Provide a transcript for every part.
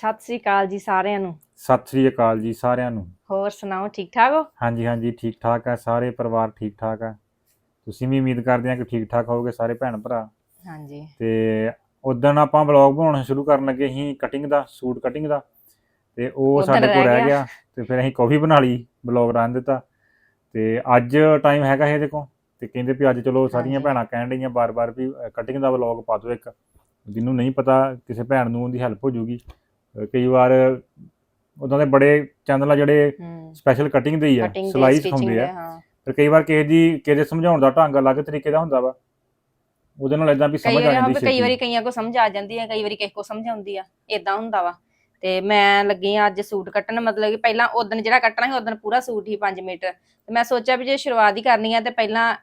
ਸਤਿ ਸ੍ਰੀ ਅਕਾਲ ਜੀ ਸਾਰਿਆਂ ਨੂੰ। ਸਤਿ ਸ੍ਰੀ ਅਕਾਲ ਜੀ ਸਾਰਿਆਂ ਨੂੰ। ਹੋਰ ਸੁਣਾਓ ਠੀਕ ਠਾਕ ਹੋ? ਹਾਂਜੀ ਹਾਂਜੀ ਠੀਕ ਠਾਕ ਆ ਸਾਰੇ ਪਰਿਵਾਰ ਠੀਕ ਠਾਕ ਆ। ਤੁਸੀਂ ਵੀ ਉਮੀਦ ਕਰਦੇ ਆ ਕਿ ਠੀਕ ਠਾਕ ਹੋਵੋਗੇ ਸਾਰੇ ਭੈਣ ਭਰਾ। ਹਾਂਜੀ। ਤੇ ਉਦੋਂ ਆਪਾਂ ਵਲੌਗ ਬਣਾਉਣਾ ਸ਼ੁਰੂ ਕਰਨ ਲੱਗੇ ਸੀ ਕਟਿੰਗ ਦਾ ਸੂਟ ਕਟਿੰਗ ਦਾ। ਤੇ ਉਹ ਸਾਡੇ ਕੋਲ ਰਹਿ ਗਿਆ। ਤੇ ਫਿਰ ਅਸੀਂ ਕਾਫੀ ਬਣਾ ਲਈ ਵਲੌਗ ਰਾਂ ਦਿੱਤਾ। ਤੇ ਅੱਜ ਟਾਈਮ ਹੈਗਾ ਇਹਦੇ ਕੋਲ ਤੇ ਕਹਿੰਦੇ ਵੀ ਅੱਜ ਚਲੋ ਸਾਰੀਆਂ। ਭੈਣਾਂ ਕਹਿਣ ਡਈਆਂ ਬਾਰ-ਬਾਰ ਵੀ ਕਟਿੰਗ ਦਾ ਵਲੌਗ ਪਾ ਦਿਓ ਇੱਕ। ਜਿਹਨੂੰ ਨਹੀਂ ਪਤਾ ਕਿਸੇ ਭੈਣ ਨੂੰ ਉਹਦੀ ਹੈਲਪ ਹੋ ਜੂਗੀ। ਕਈ ਵਾਰ ਉਦਾਂ ਦੇ ਬੜੇ ਚੈਨਲ ਆ ਜਿਹੜੇ ਸਪੈਸ਼ਲ ਕਟਿੰਗ ਦੇ ਹੀ ਆ ਸਿਲਾਈ ਸਿਖਾਉਂਦੇ ਆ। ਪਰ ਕਈ ਵਾਰ ਕਿਸੇ ਦੀ ਕਿਸੇ ਦੇ ਸਮਝਾਉਣ ਦਾ ਢੰਗ ਅਲੱਗ ਤਰੀਕੇ ਦਾ ਹੁੰਦਾ ਵਾ। ਉਹਦੇ ਨਾਲ ਇਦਾਂ ਵੀ ਸਮਝ ਆ ਜਾਂਦੀ ਵੀ ਕਈ। ਵਾਰੀ ਕਈਆਂ ਕੋ ਸਮਝ ਆ ਜਾਂਦੀ ਹੈ ਕਈ ਵਾਰੀ ਕਿਸੇ ਕੋ ਸਮਝ ਆਉਂਦੀ ਆ ਇਦਾਂ ਹੁੰਦਾ ਵਾ। ਤੇ ਮੈਂ ਲੱਗੀ ਆ ਅੱਜ ਸੂਟ ਕੱਟਣ ਮਤਲਬ ਕਿ ਪਹਿਲਾਂ ਉਦੋਂ ਜਿਹੜਾ ਕੱਟਣਾ ਸੀ ਉਦੋਂ ਪੂਰਾ ਸੂਟ ਹੀ 5 ਮੀਟਰ ਤੇ ਮੈਂ ਸੋਚਿਆ ਵੀ ਜੇ ਸ਼ੁਰੂਆਤ ਹੀ ਕਰਨੀ ਆ ਤੇ ਪਹਿਲਾਂ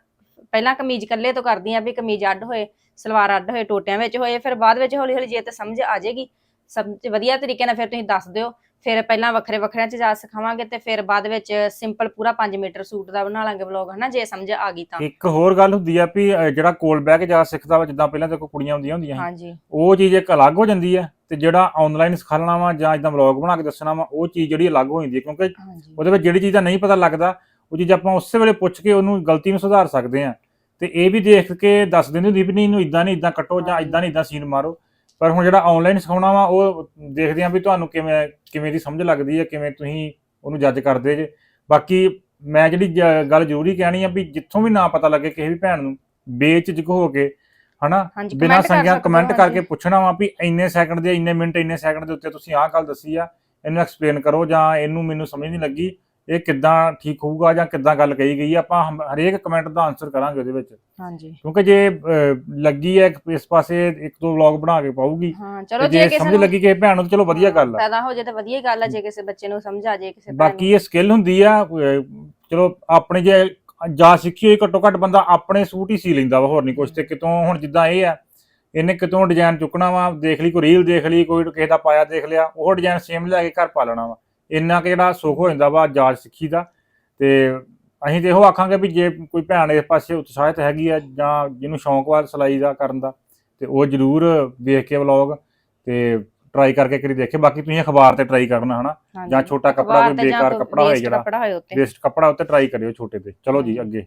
ਪਹਿਲਾਂ ਕਮੀਜ਼ ਕੱਲੇ ਤੋਂ ਕਰਦੀ ਆ ਵੀ ਕਮੀਜ਼ ਅੱਡ ਹੋਏ ਸਲਵਾਰ ਅੱਡ ਹੋਏ ਟੋਟਿਆਂ ਵਿੱਚ ਹੋਏ ਫਿਰ ਬਾਅਦ ਵਿੱਚ ਹੌਲੀ ਹੌਲੀ ਜੇ ਤੇ ਸਮਝ ਆ ਜਾਏਗੀ ਸਮਝ ਵਧੀਆ ਤਰੀਕੇ ਨਾਲ ਫਿਰ ਤੁਸੀਂ ਦੱਸ ਦਿਓ। ਫਿਰ ਪਹਿਲਾਂ ਵੱਖਰੇ ਵੱਖਰਿਆਂ ਚ ਜਾ ਸਿਖਾਵਾਂਗੇ ਤੇ ਫਿਰ ਬਾਅਦ ਵਿੱਚ ਸਿੰਪਲ ਪੂਰਾ 5 ਮੀਟਰ ਸੂਟ ਦਾ ਬਣਾ ਲਾਂਗੇ ਵਲੌਗ ਹਨਾ? ਜੇ ਸਮਝ ਆ ਗਈ ਤਾਂ। ਇੱਕ ਹੋਰ ਗੱਲ ਹੁੰਦੀ ਆ ਵੀ ਅਹ, ਜਿਹੜਾ ਕੋਲ ਬਹਿ ਕੇ ਜਾ ਸਿੱਖਦਾ ਵਾ ਜਿੱਦਾਂ ਪਹਿਲਾਂ ਤੇ ਕੁੜੀਆਂ ਹੁੰਦੀਆਂ ਹੁੰਦੀਆਂ ਸੀ। ਹਾਂਜੀ। ਉਹ ਚੀਜ਼ ਇੱਕ ਅਲੱਗ ਹੋ ਜਾਂਦੀ ਹੈ ਤੇ ਜਿਹੜਾ ਆਨਲਾਈਨ ਸਿਖਾਉਣਾ ਵਾ ਜਾਂ ਇਦਾਂ ਵਲੌਗ ਬਣਾ ਕੇ ਦੱਸਣਾ ਵਾ ਉਹ ਚੀਜ਼ ਜਿਹੜੀ ਅਲੱਗ ਹੋ ਜਾਂਦੀ ਹੈ ਕਿਉਂਕਿ ਹਾਂਜੀ। ਉਹਦੇ ਵਿੱਚ ਜਿਹੜੀ ਚੀਜ਼ ਦਾ ਨਹੀਂ ਪਤਾ ਲੱਗਦਾ ਉਹ ਚੀਜ਼ ਆਪਾਂ ਉਸੇ ਵੇਲੇ ਪੁੱਛ ਕੇ ਉਹਨੂੰ ਗਲਤੀ ਨੂੰ ਸੁਧਾਰ ਸਕਦੇ ਆ। ਤੇ ਇਹ ਵੀ ਦੇਖ ਕੇ ਦੱਸ ਦਿੰਦੀ ਹੁੰਦੀ ਵੀ ਨਹੀਂ ਇਹਨੂੰ ਇਦਾਂ ਨਹੀਂ ਇਦਾਂ ਕੱਟੋ ਜਾਂ। ਇਦਾਂ ਨਹੀਂ ਇਦਾਂ ਸੀਨ ਮਾਰੋ। ਪਰ ਹੁਣ ਜਿਹੜਾ ਆਨਲਾਈਨ ਸਿਖਾਉਣਾ ਵਾ ਉਹ ਦੇਖਦੇ ਆ ਵੀ ਤੁਹਾਨੂੰ ਕਿਵੇਂ ਕਿਵੇਂ ਦੀ ਸਮਝ ਲੱਗਦੀ ਹੈ ਕਿਵੇਂ ਤੁਸੀਂ ਉਹਨੂੰ ਜੱਜ ਕਰਦੇ ਜੇ। ਬਾਕੀ ਮੈਂ ਜਿਹੜੀ ਗੱਲ ਜ਼ਰੂਰੀ ਕਹਿਣੀ ਆ ਵੀ ਜਿੱਥੋਂ ਵੀ ਨਾ ਪਤਾ ਲੱਗੇ ਕਿਸੇ ਵੀ ਭੈਣ ਨੂੰ ਬੇਚਿਜਕ ਹੋ ਕੇ ਹਨਾ? ਬਿਨਾਂ ਸੰਗਿਆ ਕਮੈਂਟ। ਕਰਕੇ ਪੁੱਛਣਾ ਵਾ ਵੀ ਇੰਨੇ ਸੈਕਿੰਡ ਦੇ ਇੰਨੇ ਮਿੰਟ ਇੰਨੇ ਸੈਕਿੰਡ ਦੇ ਉੱਤੇ ਤੁਸੀਂ ਆਹ ਗੱਲ ਦੱਸੀ ਆ ਇਹਨੂੰ ਐਕਸਪਲੇਨ ਕਰੋ ਜਾਂ ਇਹਨੂੰ ਮੈਨੂੰ ਸਮਝ ਨਹੀਂ ਲੱਗੀ। ਇਹ ਕਿੱਦਾਂ ਠੀਕ ਹੋਊਗਾ ਜਾਂ ਕਿੱਦਾਂ ਗੱਲ ਕਹੀ ਗਈ ਆ ਆਪਾਂ ਹਮ- ਹਰੇਕ ਕਮੈਂਟ ਦਾ ਆਨਸਰ ਕਰਾਂਗੇ ਉਹਦੇ ਵਿੱਚ। ਹਾਂਜੀ। ਕਿਉਂਕਿ ਜੇ ਅਹ, ਲੱਗੀ ਹੈ ਇਸ ਪਾਸੇ ਇੱਕ ਦੋ ਵਲੌਗ ਬਣਾ ਕੇ ਪਾਊਗੀ ਹਾਂ ਤੇ ਚਲੋ ਜੇ ਜੇ ਕਿਸੇ ਸਮਝ ਨੂੰ ਲੱਗੀ ਕਿਸੇ ਭੈਣ ਨੂੰ ਤਾਂ ਚਲੋ ਵਧੀਆ ਗੱਲ ਆ। ਪੈਦਾ ਹੋ ਜਾਏ ਤਾਂ ਵਧੀਆ ਗੱਲ ਆ ਜੇ ਕਿਸੇ ਬੱਚੇ ਨੂੰ ਸਮਝ ਆ ਜਾਏ ਕਿਸੇ ਭੈਣ ਬਾਕੀ ਇਹ ਸਕਿੱਲ ਹੁੰਦੀ ਆ ਅਹ, ਚਲੋ ਆਪਣੇ ਜੇ ਜਾ ਸਿੱਖੀ ਹੋਈ ਘੱਟੋ ਘੱਟ ਬੰਦਾ ਆਪਣੇ ਸੂਟ ਹੀ ਸੀ ਲੈਂਦਾ ਵਾ ਹੋਰ ਨਹੀਂ ਕੁਛ ਤੇ ਕਿਤੋਂ ਹੁਣ ਜਿੱਦਾਂ ਇਹ ਆ ਇਹਨੇ ਕਿਤੋਂ ਡਿਜ਼ਾਈਨ ਚੁੱਕਣਾ ਵਾ ਦੇਖ ਲਈ ਕੋਈ ਰੀਲ ਦੇਖ ਲਈ ਕੋਈ ਕਿਸੇ ਦਾ ਪਾਇਆ ਦੇਖ ਲਿਆ ਉਹ ਡਿਜ਼ਾਈਨ ਸੇਮ ਲੈ ਕੇ ਘਰ ਪਾ ਲੈਣਾ ਵਾ। ਇੰਨਾ ਕਿ ਜਿਹੜਾ ਸੁੱਖ ਹੋ ਜਾਂਦਾ ਵਾ ਜਾਚ ਸਿੱਖੀ ਦਾ ਤੇ ਅਸੀਂ ਤੇ ਇਹੋ ਆਖਾਂਗੇ ਵੀ ਜੇ ਕੋਈ ਭੈਣ ਇਸ ਪਾਸੇ ਉਤਸ਼ਾਹਿਤ ਹੈਗੀ ਆ ਜਾਂ ਜਿਹਨੂੰ ਸ਼ੌਂਕ ਵਾ ਸਿਲਾਈ ਦਾ ਕਰਨ ਦਾ ਤੇ ਉਹ ਜਰੂਰ ਵੇਖ ਕੇ ਵਲੌਗ ਤੇ ਟਰਾਈ ਕਰਕੇ ਕਰੀ ਦੇਖੇ ਬਾਕੀ ਤੁਸੀਂ ਅਖਬਾਰ ਤੇ ਟਰਾਈ ਕਰਨਾ ਹਨਾ। ਜਾਂ ਛੋਟਾ ਕੱਪੜਾ ਕੋਈ ਬੇਕਾਰ ਕੱਪੜਾ ਹੋਏ ਜਿਹੜਾ। ਵੇਸਟ ਕੱਪੜਾ ਉੱਤੇ ਟਰਾਈ ਕਰਿਓ ਛੋਟੇ ਤੇ ਚਲੋ ਜੀ। ਅੱਗੇ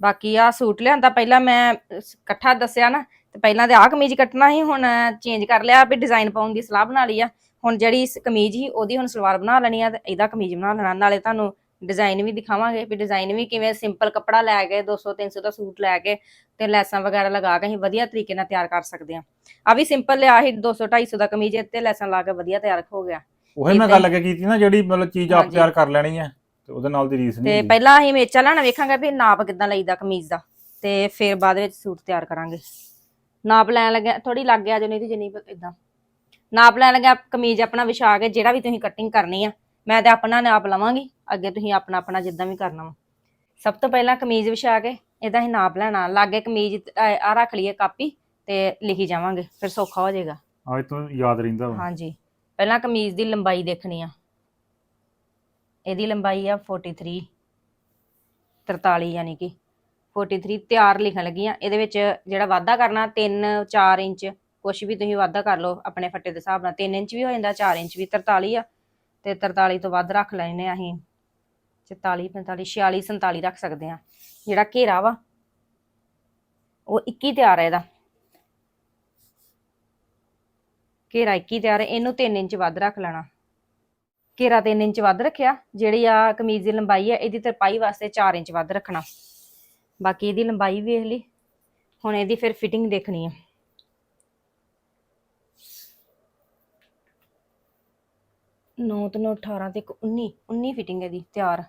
ਬਾਕੀ ਆ ਸੂਟ ਲਿਆਂਦਾ ਪਹਿਲਾਂ ਮੈਂ ਇਕੱਠਾ ਦੱਸਿਆ ਨਾ ਤੇ ਪਹਿਲਾਂ ਤੇ ਆਹ ਕਮੀਜ਼ ਕੱਟਣਾ ਸੀ ਹੁਣ ਚੇਂਜ ਕਰ ਲਿਆ ਵੀ ਡਿਜ਼ਾਈਨ ਪਾਉਣ ਦੀ ਸਲਾਹ ਬਣਾ ਲਈ ਆ ਹੁਣ ਜਿਹੜੀ ਇਸ ਕਮੀਜ਼ ਸੀ ਉਹਦੀ ਹੁਣ ਸਲਵਾਰ ਬਣਾ ਲੈਣੀ ਆ ਤੇ ਇਹਦਾ ਕਮੀਜ਼ ਬਣਾ ਲੈਣਾ ਨਾਲੇ ਤੁਹਾਨੂੰ ਡਿਜ਼ਾਈਨ ਵੀ ਦਿਖਾਵਾਂਗੇ ਵੀ ਡਿਜ਼ਾਈਨ ਵੀ ਕਿਵੇਂ ਸਿੰਪਲ ਕੱਪੜਾ ਲੈ ਕੇ 200 300 ਦਾ ਸੂਟ ਲੈ ਕੇ ਤੇ ਲੈਸਾਂ ਵਗੈਰਾ ਲਗਾ ਕੇ ਅਸੀਂ ਵਧੀਆ ਤਰੀਕੇ ਨਾਲ ਤਿਆਰ ਕਰ ਸਕਦੇ ਆ ਆ ਵੀ ਸਿੰਪਲ ਲਿਆ ਸੀ 200 250 ਦਾ ਕਮੀਜ਼ ਤੇ ਲੈਸਾਂ ਲਾ ਕੇ ਵਧੀਆ ਤਿਆਰ ਹੋ ਗਿਆ ਉਹੀ ਮੈਂ ਗੱਲ ਅੱਗੇ ਕੀਤੀ ਨਾ ਜਿਹੜੀ ਮਤਲਬ ਚੀਜ਼ ਆਪ। ਤਿਆਰ ਕਰ ਲੈਣੀ ਹੈ ਤੇ ਉਹਦੇ ਨਾਲ ਦੀ ਰੀਸ ਤੇ ਨਹੀਂ ਹੁੰਦੀ। ਪਹਿਲਾਂ ਅਸੀਂ ਮੇਚਾ ਲੈਣਾ ਵੇਖਾਂਗੇ ਵੀ ਨਾਪ ਕਿੱਦਾਂ ਲਈਦਾ ਕਮੀਜ਼ ਦਾ ਤੇ ਫਿਰ ਬਾਅਦ ਵਿੱਚ ਸੂਟ ਤਿਆਰ ਕਰਾਂਗੇ ਨਾਪ ਲੈਣ ਲੱਗਿਆ ਥੋੜੀ ਲੱਗ ਗਿਆ ਜੋ ਨਹੀਂ ਤੇ ਜਿੰਨੀ ਇਦਾਂ ਨਾਪ ਲੈਣ ਲੱਗਿਆ ਕਮੀਜ਼ ਆਪਣਾ ਵਿਛਾ ਕੇ ਜਿਹੜਾ ਵੀ ਤੁਸੀਂ ਕਟਿੰਗ ਕਰਨੀ ਆ ਮੈਂ ਤੇ ਆਪਣਾ ਨਾਪ ਲਵਾਂਗੀ ਅੱਗੇ ਤੁਸੀਂ ਆਪਣਾ ਆਪਣਾ ਜਿੱਦਾਂ ਵੀ ਕਰਨਾ ਵਾ। ਸਭ ਤੋਂ ਪਹਿਲਾਂ ਕਮੀਜ਼ ਵਿਛਾ ਕੇ ਇਹਦਾ ਹੀ ਨਾਪ ਲੈਣਾ ਲਾਗੇ ਕਮੀਜ਼ ਆ ਰੱਖ ਲਈਏ ਕਾਪੀ ਤੇ ਲਿਖੀ ਜਾਵਾਂਗੇ ਫਿਰ ਸੌਖਾ ਹੋ ਜਾਏਗਾ। ਆਹ ਇਹ ਤੋਂ ਯਾਦ ਰਹਿੰਦਾ ਵਾ। ਹਾਂਜੀ ਪਹਿਲਾਂ ਕਮੀਜ਼ ਦੀ ਲੰਬਾਈ ਦੇਖਣੀ ਆ। ਇਹਦੀ ਲੰਬਾਈ ਆ 43 43 ਯਾਨੀ ਕਿ। 43 ਤਿਆਰ ਲਿਖਣ ਲੱਗੀ ਆ ਇਹਦੇ ਵਿੱਚ ਜਿਹੜਾ ਵਾਧਾ ਕਰਨਾ 3 4 ਇੰਚ ਕੁਛ ਵੀ ਤੁਸੀਂ ਵਾਧਾ ਕਰ ਲਓ, ਆਪਣੇ ਫੱਟੇ ਦੇ ਹਿਸਾਬ ਨਾਲ 3 ਇੰਚ ਵੀ ਹੋ ਜਾਂਦਾ 4 ਇੰਚ ਵੀ 43 ਆ, ਤੇ 43 ਤੋਂ ਵੱਧ ਰੱਖ ਲੈਣੇ ਆ ਅਸੀਂ 44 45 46 47 ਰੱਖ ਸਕਦੇ ਆ। ਜਿਹੜਾ ਘੇਰਾ ਵਾ, ਉਹ 21 ਤਿਆਰ ਹੈ ਇਹਦਾ। ਘੇਰਾ 21 ਤਿਆਰ ਹੈ ਇਹਨੂੰ 3 ਇੰਚ ਵੱਧ ਰੱਖ ਲੈਣਾ। ਘੇਰਾ 3 ਇੰਚ ਵੱਧ ਰੱਖਿਆ, ਜਿਹੜੀ ਆ ਕਮੀਜ਼ ਦੀ ਲੰਬਾਈ ਹੈ ਇਹਦੀ ਤਰਪਾਈ ਵਾਸਤੇ 4 ਇੰਚ ਵੱਧ ਰੱਖਣਾ। ਬਾਕੀ ਇਹਦੀ ਲੰਬਾਈ ਵੇਖ ਲਈ, ਹੁਣ ਇਹਦੀ ਫਿਰ ਫਿਟਿੰਗ ਦੇਖਣੀ ਹੈ ਨੌ ਤੇ ਨੌ 18 ਤੇ ਇੱਕ 19 19 ਫਿਟਿੰਗ ਇਹਦੀ, ਤਿਆਰ।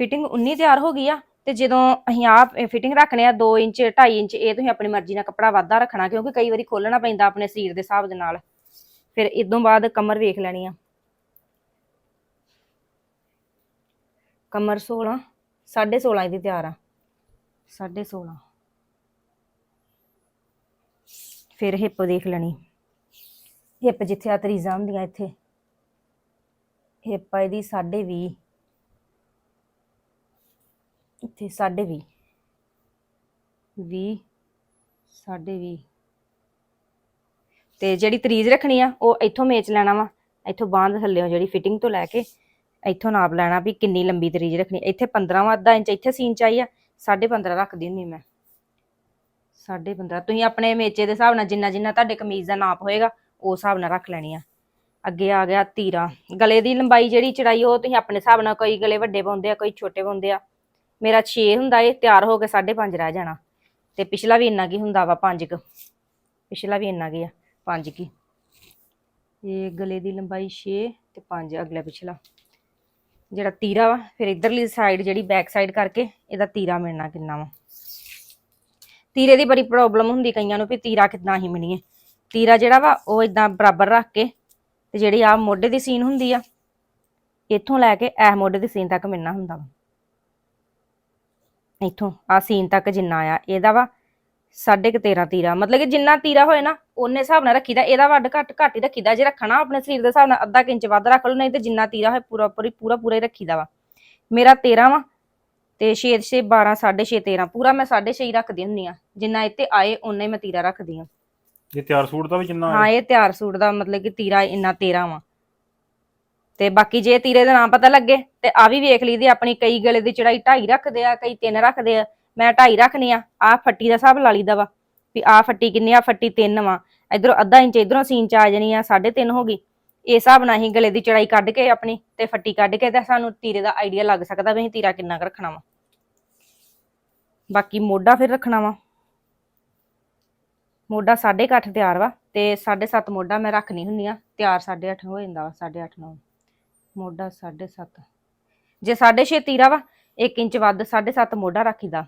ਫਿਟਿੰਗ 19 ਤਿਆਰ ਹੋ ਗਈ ਆ, ਤੇ ਜਦੋਂ ਅਸੀਂ ਆਪ ਫਿਟਿੰਗ ਰੱਖਨੇ ਆ 2 ਇੰਚ 2.5 ਇੰਚ, ਇਹ ਤੁਸੀਂ ਆਪਣੀ ਮਰਜ਼ੀ ਨਾਲ ਕੱਪੜਾ ਵਾਧਾ ਰੱਖਣਾ, ਕਿਉਂਕਿ ਕਈ ਵਾਰੀ ਖੋਲਣਾ ਪੈਂਦਾ ਆਪਣੇ ਸਰੀਰ ਦੇ ਹਿਸਾਬ ਦੇ ਨਾਲ। ਫਿਰ ਇਦੋਂ ਬਾਅਦ ਕਮਰ ਵੇਖ ਲੈਣੀ ਆ। ਕਮਰ 16 16.5 ਇਹਦੀ ਤਿਆਰ ਆ। 16.5 ਫਿਰ ਹਿੱਪ ਦੇਖ ਲੈਣੀ। ਹਿੱਪ ਜਿੱਥੇ ਆ ਤਰੀਜ਼ਾਂ ਹੁੰਦੀਆਂ ਇੱਥੇ। ਹਿੱਪ ਆ ਇਹਦੀ 20.5 ਇੱਥੇ 20.5 20 20.5 ਤੇ ਜਿਹੜੀ ਤਰੀਜ਼ ਰੱਖਣੀ ਆ, ਉਹ ਇੱਥੋਂ ਮੇਚ ਲੈਣਾ ਵਾ। ਇੱਥੋਂ ਬਾਂਹ ਦੇ ਥੱਲੇੋਂ ਜਿਹੜੀ ਫਿਟਿੰਗ ਤੋਂ ਲੈ ਕੇ। ਇੱਥੋਂ ਨਾਪ ਲੈਣਾ ਵੀ ਕਿੰਨੀ ਲੰਬੀ ਤਰੀਜ ਰੱਖਣੀ। ਇੱਥੇ 15 ਵਾ ਅੱਧਾ ਇੰਚ, ਇੱਥੇ ਸੀਨ ਚਾਹੀਏ 15.5 ਰੱਖਦੀ ਹੁੰਦੀ ਮੈਂ। 15.5 ਤੁਸੀਂ ਆਪਣੇ ਮੇਚੇ ਦੇ ਹਿਸਾਬ ਨਾਲ ਜਿੰਨਾ ਜਿੰਨਾ ਤੁਹਾਡੇ ਕਮੀਜ਼ ਦਾ ਨਾਪ ਹੋਏਗਾ, ਉਸ ਹਿਸਾਬ ਨਾਲ ਰੱਖ ਲੈਣੀ ਆ। ਅੱਗੇ ਆ ਗਿਆ ਤੀਰਾ। ਗਲੇ ਦੀ ਲੰਬਾਈ ਜਿਹੜੀ ਚੜਾਈ, ਉਹ ਤੁਸੀਂ ਆਪਣੇ ਹਿਸਾਬ ਨਾਲ ਕੋਈ ਗਲੇ ਵੱਡੇ ਪਾਉਂਦੇ ਆ, ਕੋਈ ਛੋਟੇ ਪਾਉਂਦੇ ਆ। ਮੇਰਾ 6 ਹੁੰਦਾ ਇਹ ਤਿਆਰ ਹੋ ਕੇ 5.5 ਰਹਿ ਜਾਣਾ। ਤੇ ਪਿਛਲਾ ਵੀ ਇੰਨਾ ਕੀ ਹੁੰਦਾ ਵਾ 5 ਕ। ਪਿਛਲਾ ਵੀ ਇੰਨਾ ਕੀ ਆ 5 ਕੀ। ਇਹ ਗਲੇ ਦੀ ਲੰਬਾਈ 6 ਤੇ 5 ਅਗਲਾ ਪਿਛਲਾ। ਜਿਹੜਾ ਤੀਰਾ ਵਾ, ਫਿਰ ਇਧਰਲੀ ਸਾਈਡ ਜਿਹੜੀ ਬੈਕ ਸਾਈਡ ਕਰਕੇ, ਇਹਦਾ ਤੀਰਾ ਮਿਲਣਾ ਕਿੰਨਾ ਵਾ। ਤੀਰੇ ਦੀ ਬੜੀ ਪ੍ਰੋਬਲਮ ਹੁੰਦੀ ਕਈਆਂ ਨੂੰ ਵੀ ਤੀਰਾ ਕਿੱਦਾਂ ਹੀ ਮਿਣੀਏ ਤੀਰਾ ਜਿਹੜਾ ਵਾ, ਉਹ ਇਦਾਂ ਬਰਾਬਰ ਰੱਖ ਕੇ ਤੇ ਜਿਹੜੀ ਆ ਮੋਢੇ ਦੀ ਸੀਨ ਹੁੰਦੀ ਆ, ਇੱਥੋਂ ਲੈ ਕੇ ਇਹ ਮੋਢੇ ਦੀ ਸੀਨ ਤੱਕ ਮਿਲਣਾ ਹੁੰਦਾ ਵਾ। ਇੱਥੋਂ ਆ ਸੀਨ ਤੱਕ ਜਿੰਨਾ ਆ ਇਹਦਾ ਵਾ ਸਾਢੇ ਕੁ 13 ਤੀਰਾ, ਮਤਲਬ ਕਿ ਜਿੰਨਾ ਤੀਰਾ ਹੋਏ ਨਾ, ਉਹਨੇ ਹਿਸਾਬ ਨਾਲ ਰੱਖੀਦਾ, ਇਹਦਾ ਵੱਡ ਘੱਟ ਘੱਟ ਹੀ ਰੱਖੀਦਾ, ਜੇ ਰੱਖਣਾ ਆਪਣੇ ਸਰੀਰ ਦੇ ਹਿਸਾਬ ਨਾਲ ਅੱਧਾ ਕੁ ਇੰਚ ਵੱਧ ਰੱਖ ਲਓ, ਨਹੀਂ ਤੇ ਜਿੰਨਾ ਤੀਰਾ ਹੋਏ ਪੂਰਾ ਪੂਰੀ, ਪੂਰਾ ਪੂਰਾ ਹੀ ਰੱਖੀਦਾ ਵਾ। ਮੇਰਾ 13 ਵਾ ਤੇ 6 6 12 6.5 13 ਪੂਰਾ ਮੈਂ 6.5 ਹੀ ਰੱਖਦੀ ਹੁੰਨੀ ਆ, ਜਿੰਨਾ ਇੱਥੇ ਆਏ ਉਨਾ ਹੀ ਮੈਂ ਤੀਰਾ ਰੱਖਦੀ ਆ। ਇਹ ਤਿਆਰ ਸੂਟ ਦਾ ਵੀ ਕਿੰਨਾ ਹਾਂ? ਇਹ ਤਿਆਰ ਸੂਟ ਦਾ ਮਤਲਬ ਕਿ ਤੀਰਾ ਇੰਨਾ 13 ਵਾ। ਤੇ ਬਾਕੀ ਜੇ ਤੀਰੇ ਦਾ ਨਾਮ ਪਤਾ ਲੱਗੇ, ਤੇ ਆ ਵੀ ਵੇਖ ਲਈਦੀ, ਆਪਣੀ ਕਈ ਗਲੇ ਦੀ ਚੜਾਈ 2.5 ਰੱਖਦੇ ਆ, ਕਈ 3 ਰੱਖਦੇ ਆ। ਮੈਂ 2.5 ਰੱਖਨੀ ਆ ਆ ਫੱਟੀ ਦਾ ਹਿਸਾਬ ਲਾ ਲਈਦਾ ਵਾ, ਵੀ ਆ ਫੱਟੀ ਕਿੰਨੀ ਆ, ਫੱਟੀ 3 ਵਾ। ਇਧਰੋਂ ਅੱਧਾ ਇੰਚ, ਇਧਰੋਂ ਸੀਨ ਚ ਆ ਜਾਣੀ ਆ 3.5 ਹੋ ਗਈ। ਇਸ ਹਿਸਾਬ ਨਾਲ ਹੀ ਗਲੇ ਦੀ ਚੜਾਈ ਕੱਢ ਕੇ ਆਪਣੀ, ਤੇ ਫੱਟੀ ਕੱਢ ਕੇ ਤੇ ਸਾਨੂੰ ਤੀਰੇ ਦਾ ਆਈਡੀਆ ਲੱਗ ਸਕਦਾ ਵੀ ਅਸੀਂ ਤੀਰਾ ਕਿੰਨਾ ਕੁ ਰੱਖਣਾ ਵਾ। ਬਾਕੀ ਮੋਢਾ ਫਿਰ ਰੱਖਣਾ ਵਾ। ਮੋਢਾ 8.5 ਤਿਆਰ ਵਾ ਤੇ 7.5 ਮੋਢਾ ਮੈਂ ਰੱਖਣੀ ਹੁੰਨੀ ਆ, ਤਿਆਰ 8.5 ਹੋ ਜਾਂਦਾ ਵਾ 8.5 9 ਮੋਢਾ 7.5 ਜੇ 6.5 ਤੀਰਾ ਵਾ 1 ਇੰਚ ਵੱਧ 7.5 ਮੋਢਾ ਰੱਖੀਦਾ।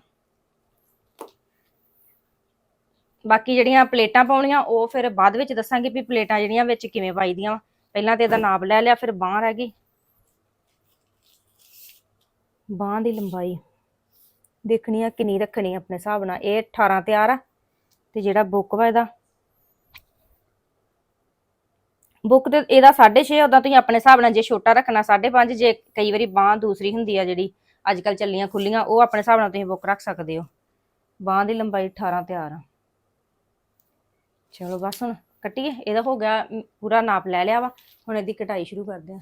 ਬਾਕੀ ਜਿਹੜੀਆਂ ਪਲੇਟਾਂ ਪਾਉਣੀਆਂ, ਉਹ ਫਿਰ ਬਾਅਦ ਵਿੱਚ ਦੱਸਾਂਗੇ ਵੀ ਪਲੇਟਾਂ ਜਿਹੜੀਆਂ ਵਿੱਚ ਕਿਵੇਂ ਪਾਈਦੀਆਂ। ਵਾ ਪਹਿਲਾਂ ਤੇ ਇਹਦਾ ਨਾਪ ਲੈ ਲਿਆ, ਫਿਰ ਬਾਂਹ ਰਹਿ ਗਈ। ਬਾਂਹ ਦੀ ਲੰਬਾਈ ਦੇਖਣੀ ਆ, ਕਿੰਨੀ ਰੱਖਣੀ ਆਪਣੇ ਹਿਸਾਬ ਨਾਲ। ਇਹ 18 ਤਿਆਰ ਆ। ਤੇ ਜਿਹੜਾ ਬੁੱਕ ਵਾ ਇਹਦਾ। ਬੁੱਕ ਤੇ ਇਹਦਾ 6.5 ਉਦਾਂ ਤੁਸੀਂ ਆਪਣੇ ਹਿਸਾਬ ਨਾਲ ਜੇ ਛੋਟਾ ਰੱਖਣਾ 5.5 ਜੇ ਕਈ ਵਾਰੀ ਬਾਹ ਦੂਸਰੀ ਹੁੰਦੀ ਆ ਜਿਹੜੀ ਅੱਜ ਕੱਲ ਚੱਲੀਆਂ ਖੁੱਲੀਆਂ, ਉਹ ਆਪਣੇ ਹਿਸਾਬ ਨਾਲ ਤੁਸੀਂ ਬੁੱਕ ਰੱਖ ਸਕਦੇ ਹੋ। ਬਾਹ ਦੀ ਲੰਬਾਈ 18 ਤਿਆਰ ਆ। ਚਲੋ ਬਸ ਹੁਣ ਕੱਟੀਏ, ਇਹਦਾ ਹੋ ਗਿਆ ਪੂਰਾ ਨਾਪ ਲੈ ਲਿਆ ਵਾ, ਹੁਣ ਇਹਦੀ ਕਟਾਈ ਸ਼ੁਰੂ ਕਰਦੇ ਆ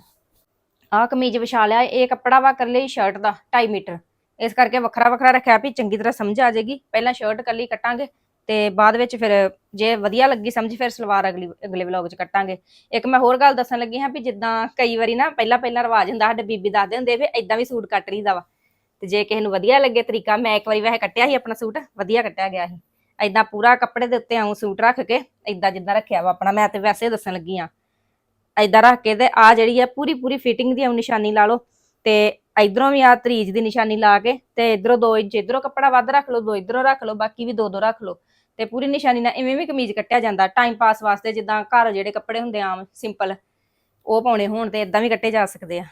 ਆਹ ਕਮੀਜ਼ ਵਿਛਾ ਲਿਆ, ਇਹ ਕੱਪੜਾ ਵਾ ਕਰ ਲਈ ਸ਼ਰਟ ਦਾ 2.5 ਮੀਟਰ। ਇਸ ਕਰਕੇ ਵੱਖਰਾ ਵੱਖਰਾ ਰੱਖਿਆ ਵੀ ਚੰਗੀ ਤਰ੍ਹਾਂ ਸਮਝ ਆ ਜਾਏਗੀ। ਪਹਿਲਾਂ ਸ਼ਰਟ ਕੱਲੀ ਕੱਟਾਂਗੇ ਤੇ ਬਾਅਦ ਵਿੱਚ ਫਿਰ ਜੇ ਵਧੀਆ ਲੱਗੀ ਸਮਝ, ਫਿਰ ਸਲਵਾਰ ਅਗਲੀ, ਅਗਲੇ ਵਲੌਗ 'ਚ ਕੱਟਾਂਗੇ। ਇੱਕ ਮੈਂ ਹੋਰ ਗੱਲ ਦੱਸਣ ਲੱਗੀ ਹਾਂ ਵੀ ਜਿੱਦਾਂ ਕਈ ਵਾਰੀ ਨਾ ਪਹਿਲਾਂ ਪਹਿਲਾਂ ਰਿਵਾਜ ਹੁੰਦਾ ਸਾਡੇ ਬੀਬੀ ਦੱਸਦੇ ਹੁੰਦੇ ਵੀ ਇਦਾਂ ਵੀ ਸੂਟ ਕੱਟ ਲਈਦਾ ਵਾ। ਤੇ ਜੇ ਕਿਸੇ ਨੂੰ ਵਧੀਆ ਲੱਗੇ ਤਰੀਕਾ, ਮੈਂ ਇੱਕ ਵਾਰੀ ਵੈਸੇ ਕੱਟਿਆ ਸੀ ਆਪਣਾ ਸੂਟ, ਵਧੀਆ ਕੱਟਿਆ ਗਿਆ ਸੀ। ਇਦਾਂ ਪੂਰਾ ਕੱਪੜੇ ਦੇ ਉੱਤੇ ਆਉਂ ਸੂਟ ਰੱਖ ਕੇ ਇਦਾਂ ਜਿੱਦਾਂ ਰੱਖਿਆ ਵਾ ਆਪਣਾ, ਮੈਂ ਤੇ ਵੈਸੇ ਦੱਸਣ ਲੱਗੀ ਆ ਇਦਾਂ ਰੱਖ ਕੇ ਤੇ ਆ ਜਿਹੜੀ ਆ ਪੂਰੀ ਪੂਰੀ ਫਿਟਿੰਗ ਦੀ ਆਉਂ ਨਿਸ਼ਾਨੀ ਲਾ ਲਓ ਤੇ ਇਧਰੋਂ ਵੀ ਆ ਤਰੀਜ ਦੀ ਨਿਸ਼ਾਨੀ ਲਾ ਕੇ ਤੇ ਇਧਰੋਂ 2 ਇੰਚ, ਇਧਰੋਂ ਕੱਪੜਾ ਵੱਧ ਰੱਖ ਲਓ, ਦੋ ਇਧਰੋਂ ਰੱਖ ਲਓ, ਬਾਕੀ ਵੀ ਦੋ ਦੋ ਰੱਖ ਲਓ। ਤੇ ਪੂਰੀ ਨਿਸ਼ਾਨੀ ਨਾਲ ਇਵੇਂ ਵੀ ਕਮੀਜ਼ ਕੱਟਿਆ ਜਾਂਦਾ ਟਾਈਮ ਪਾਸ ਵਾਸਤੇ ਜਿੱਦਾਂ ਘਰ ਜਿਹੜੇ ਕੱਪੜੇ ਹੁੰਦੇ ਆਮ ਸਿੰਪਲ ਉਹ ਪਾਉਣੇ ਹੋਣ ਤੇ ਇਦਾਂ ਵੀ ਕੱਟੇ ਜਾ ਸਕਦੇ ਆ।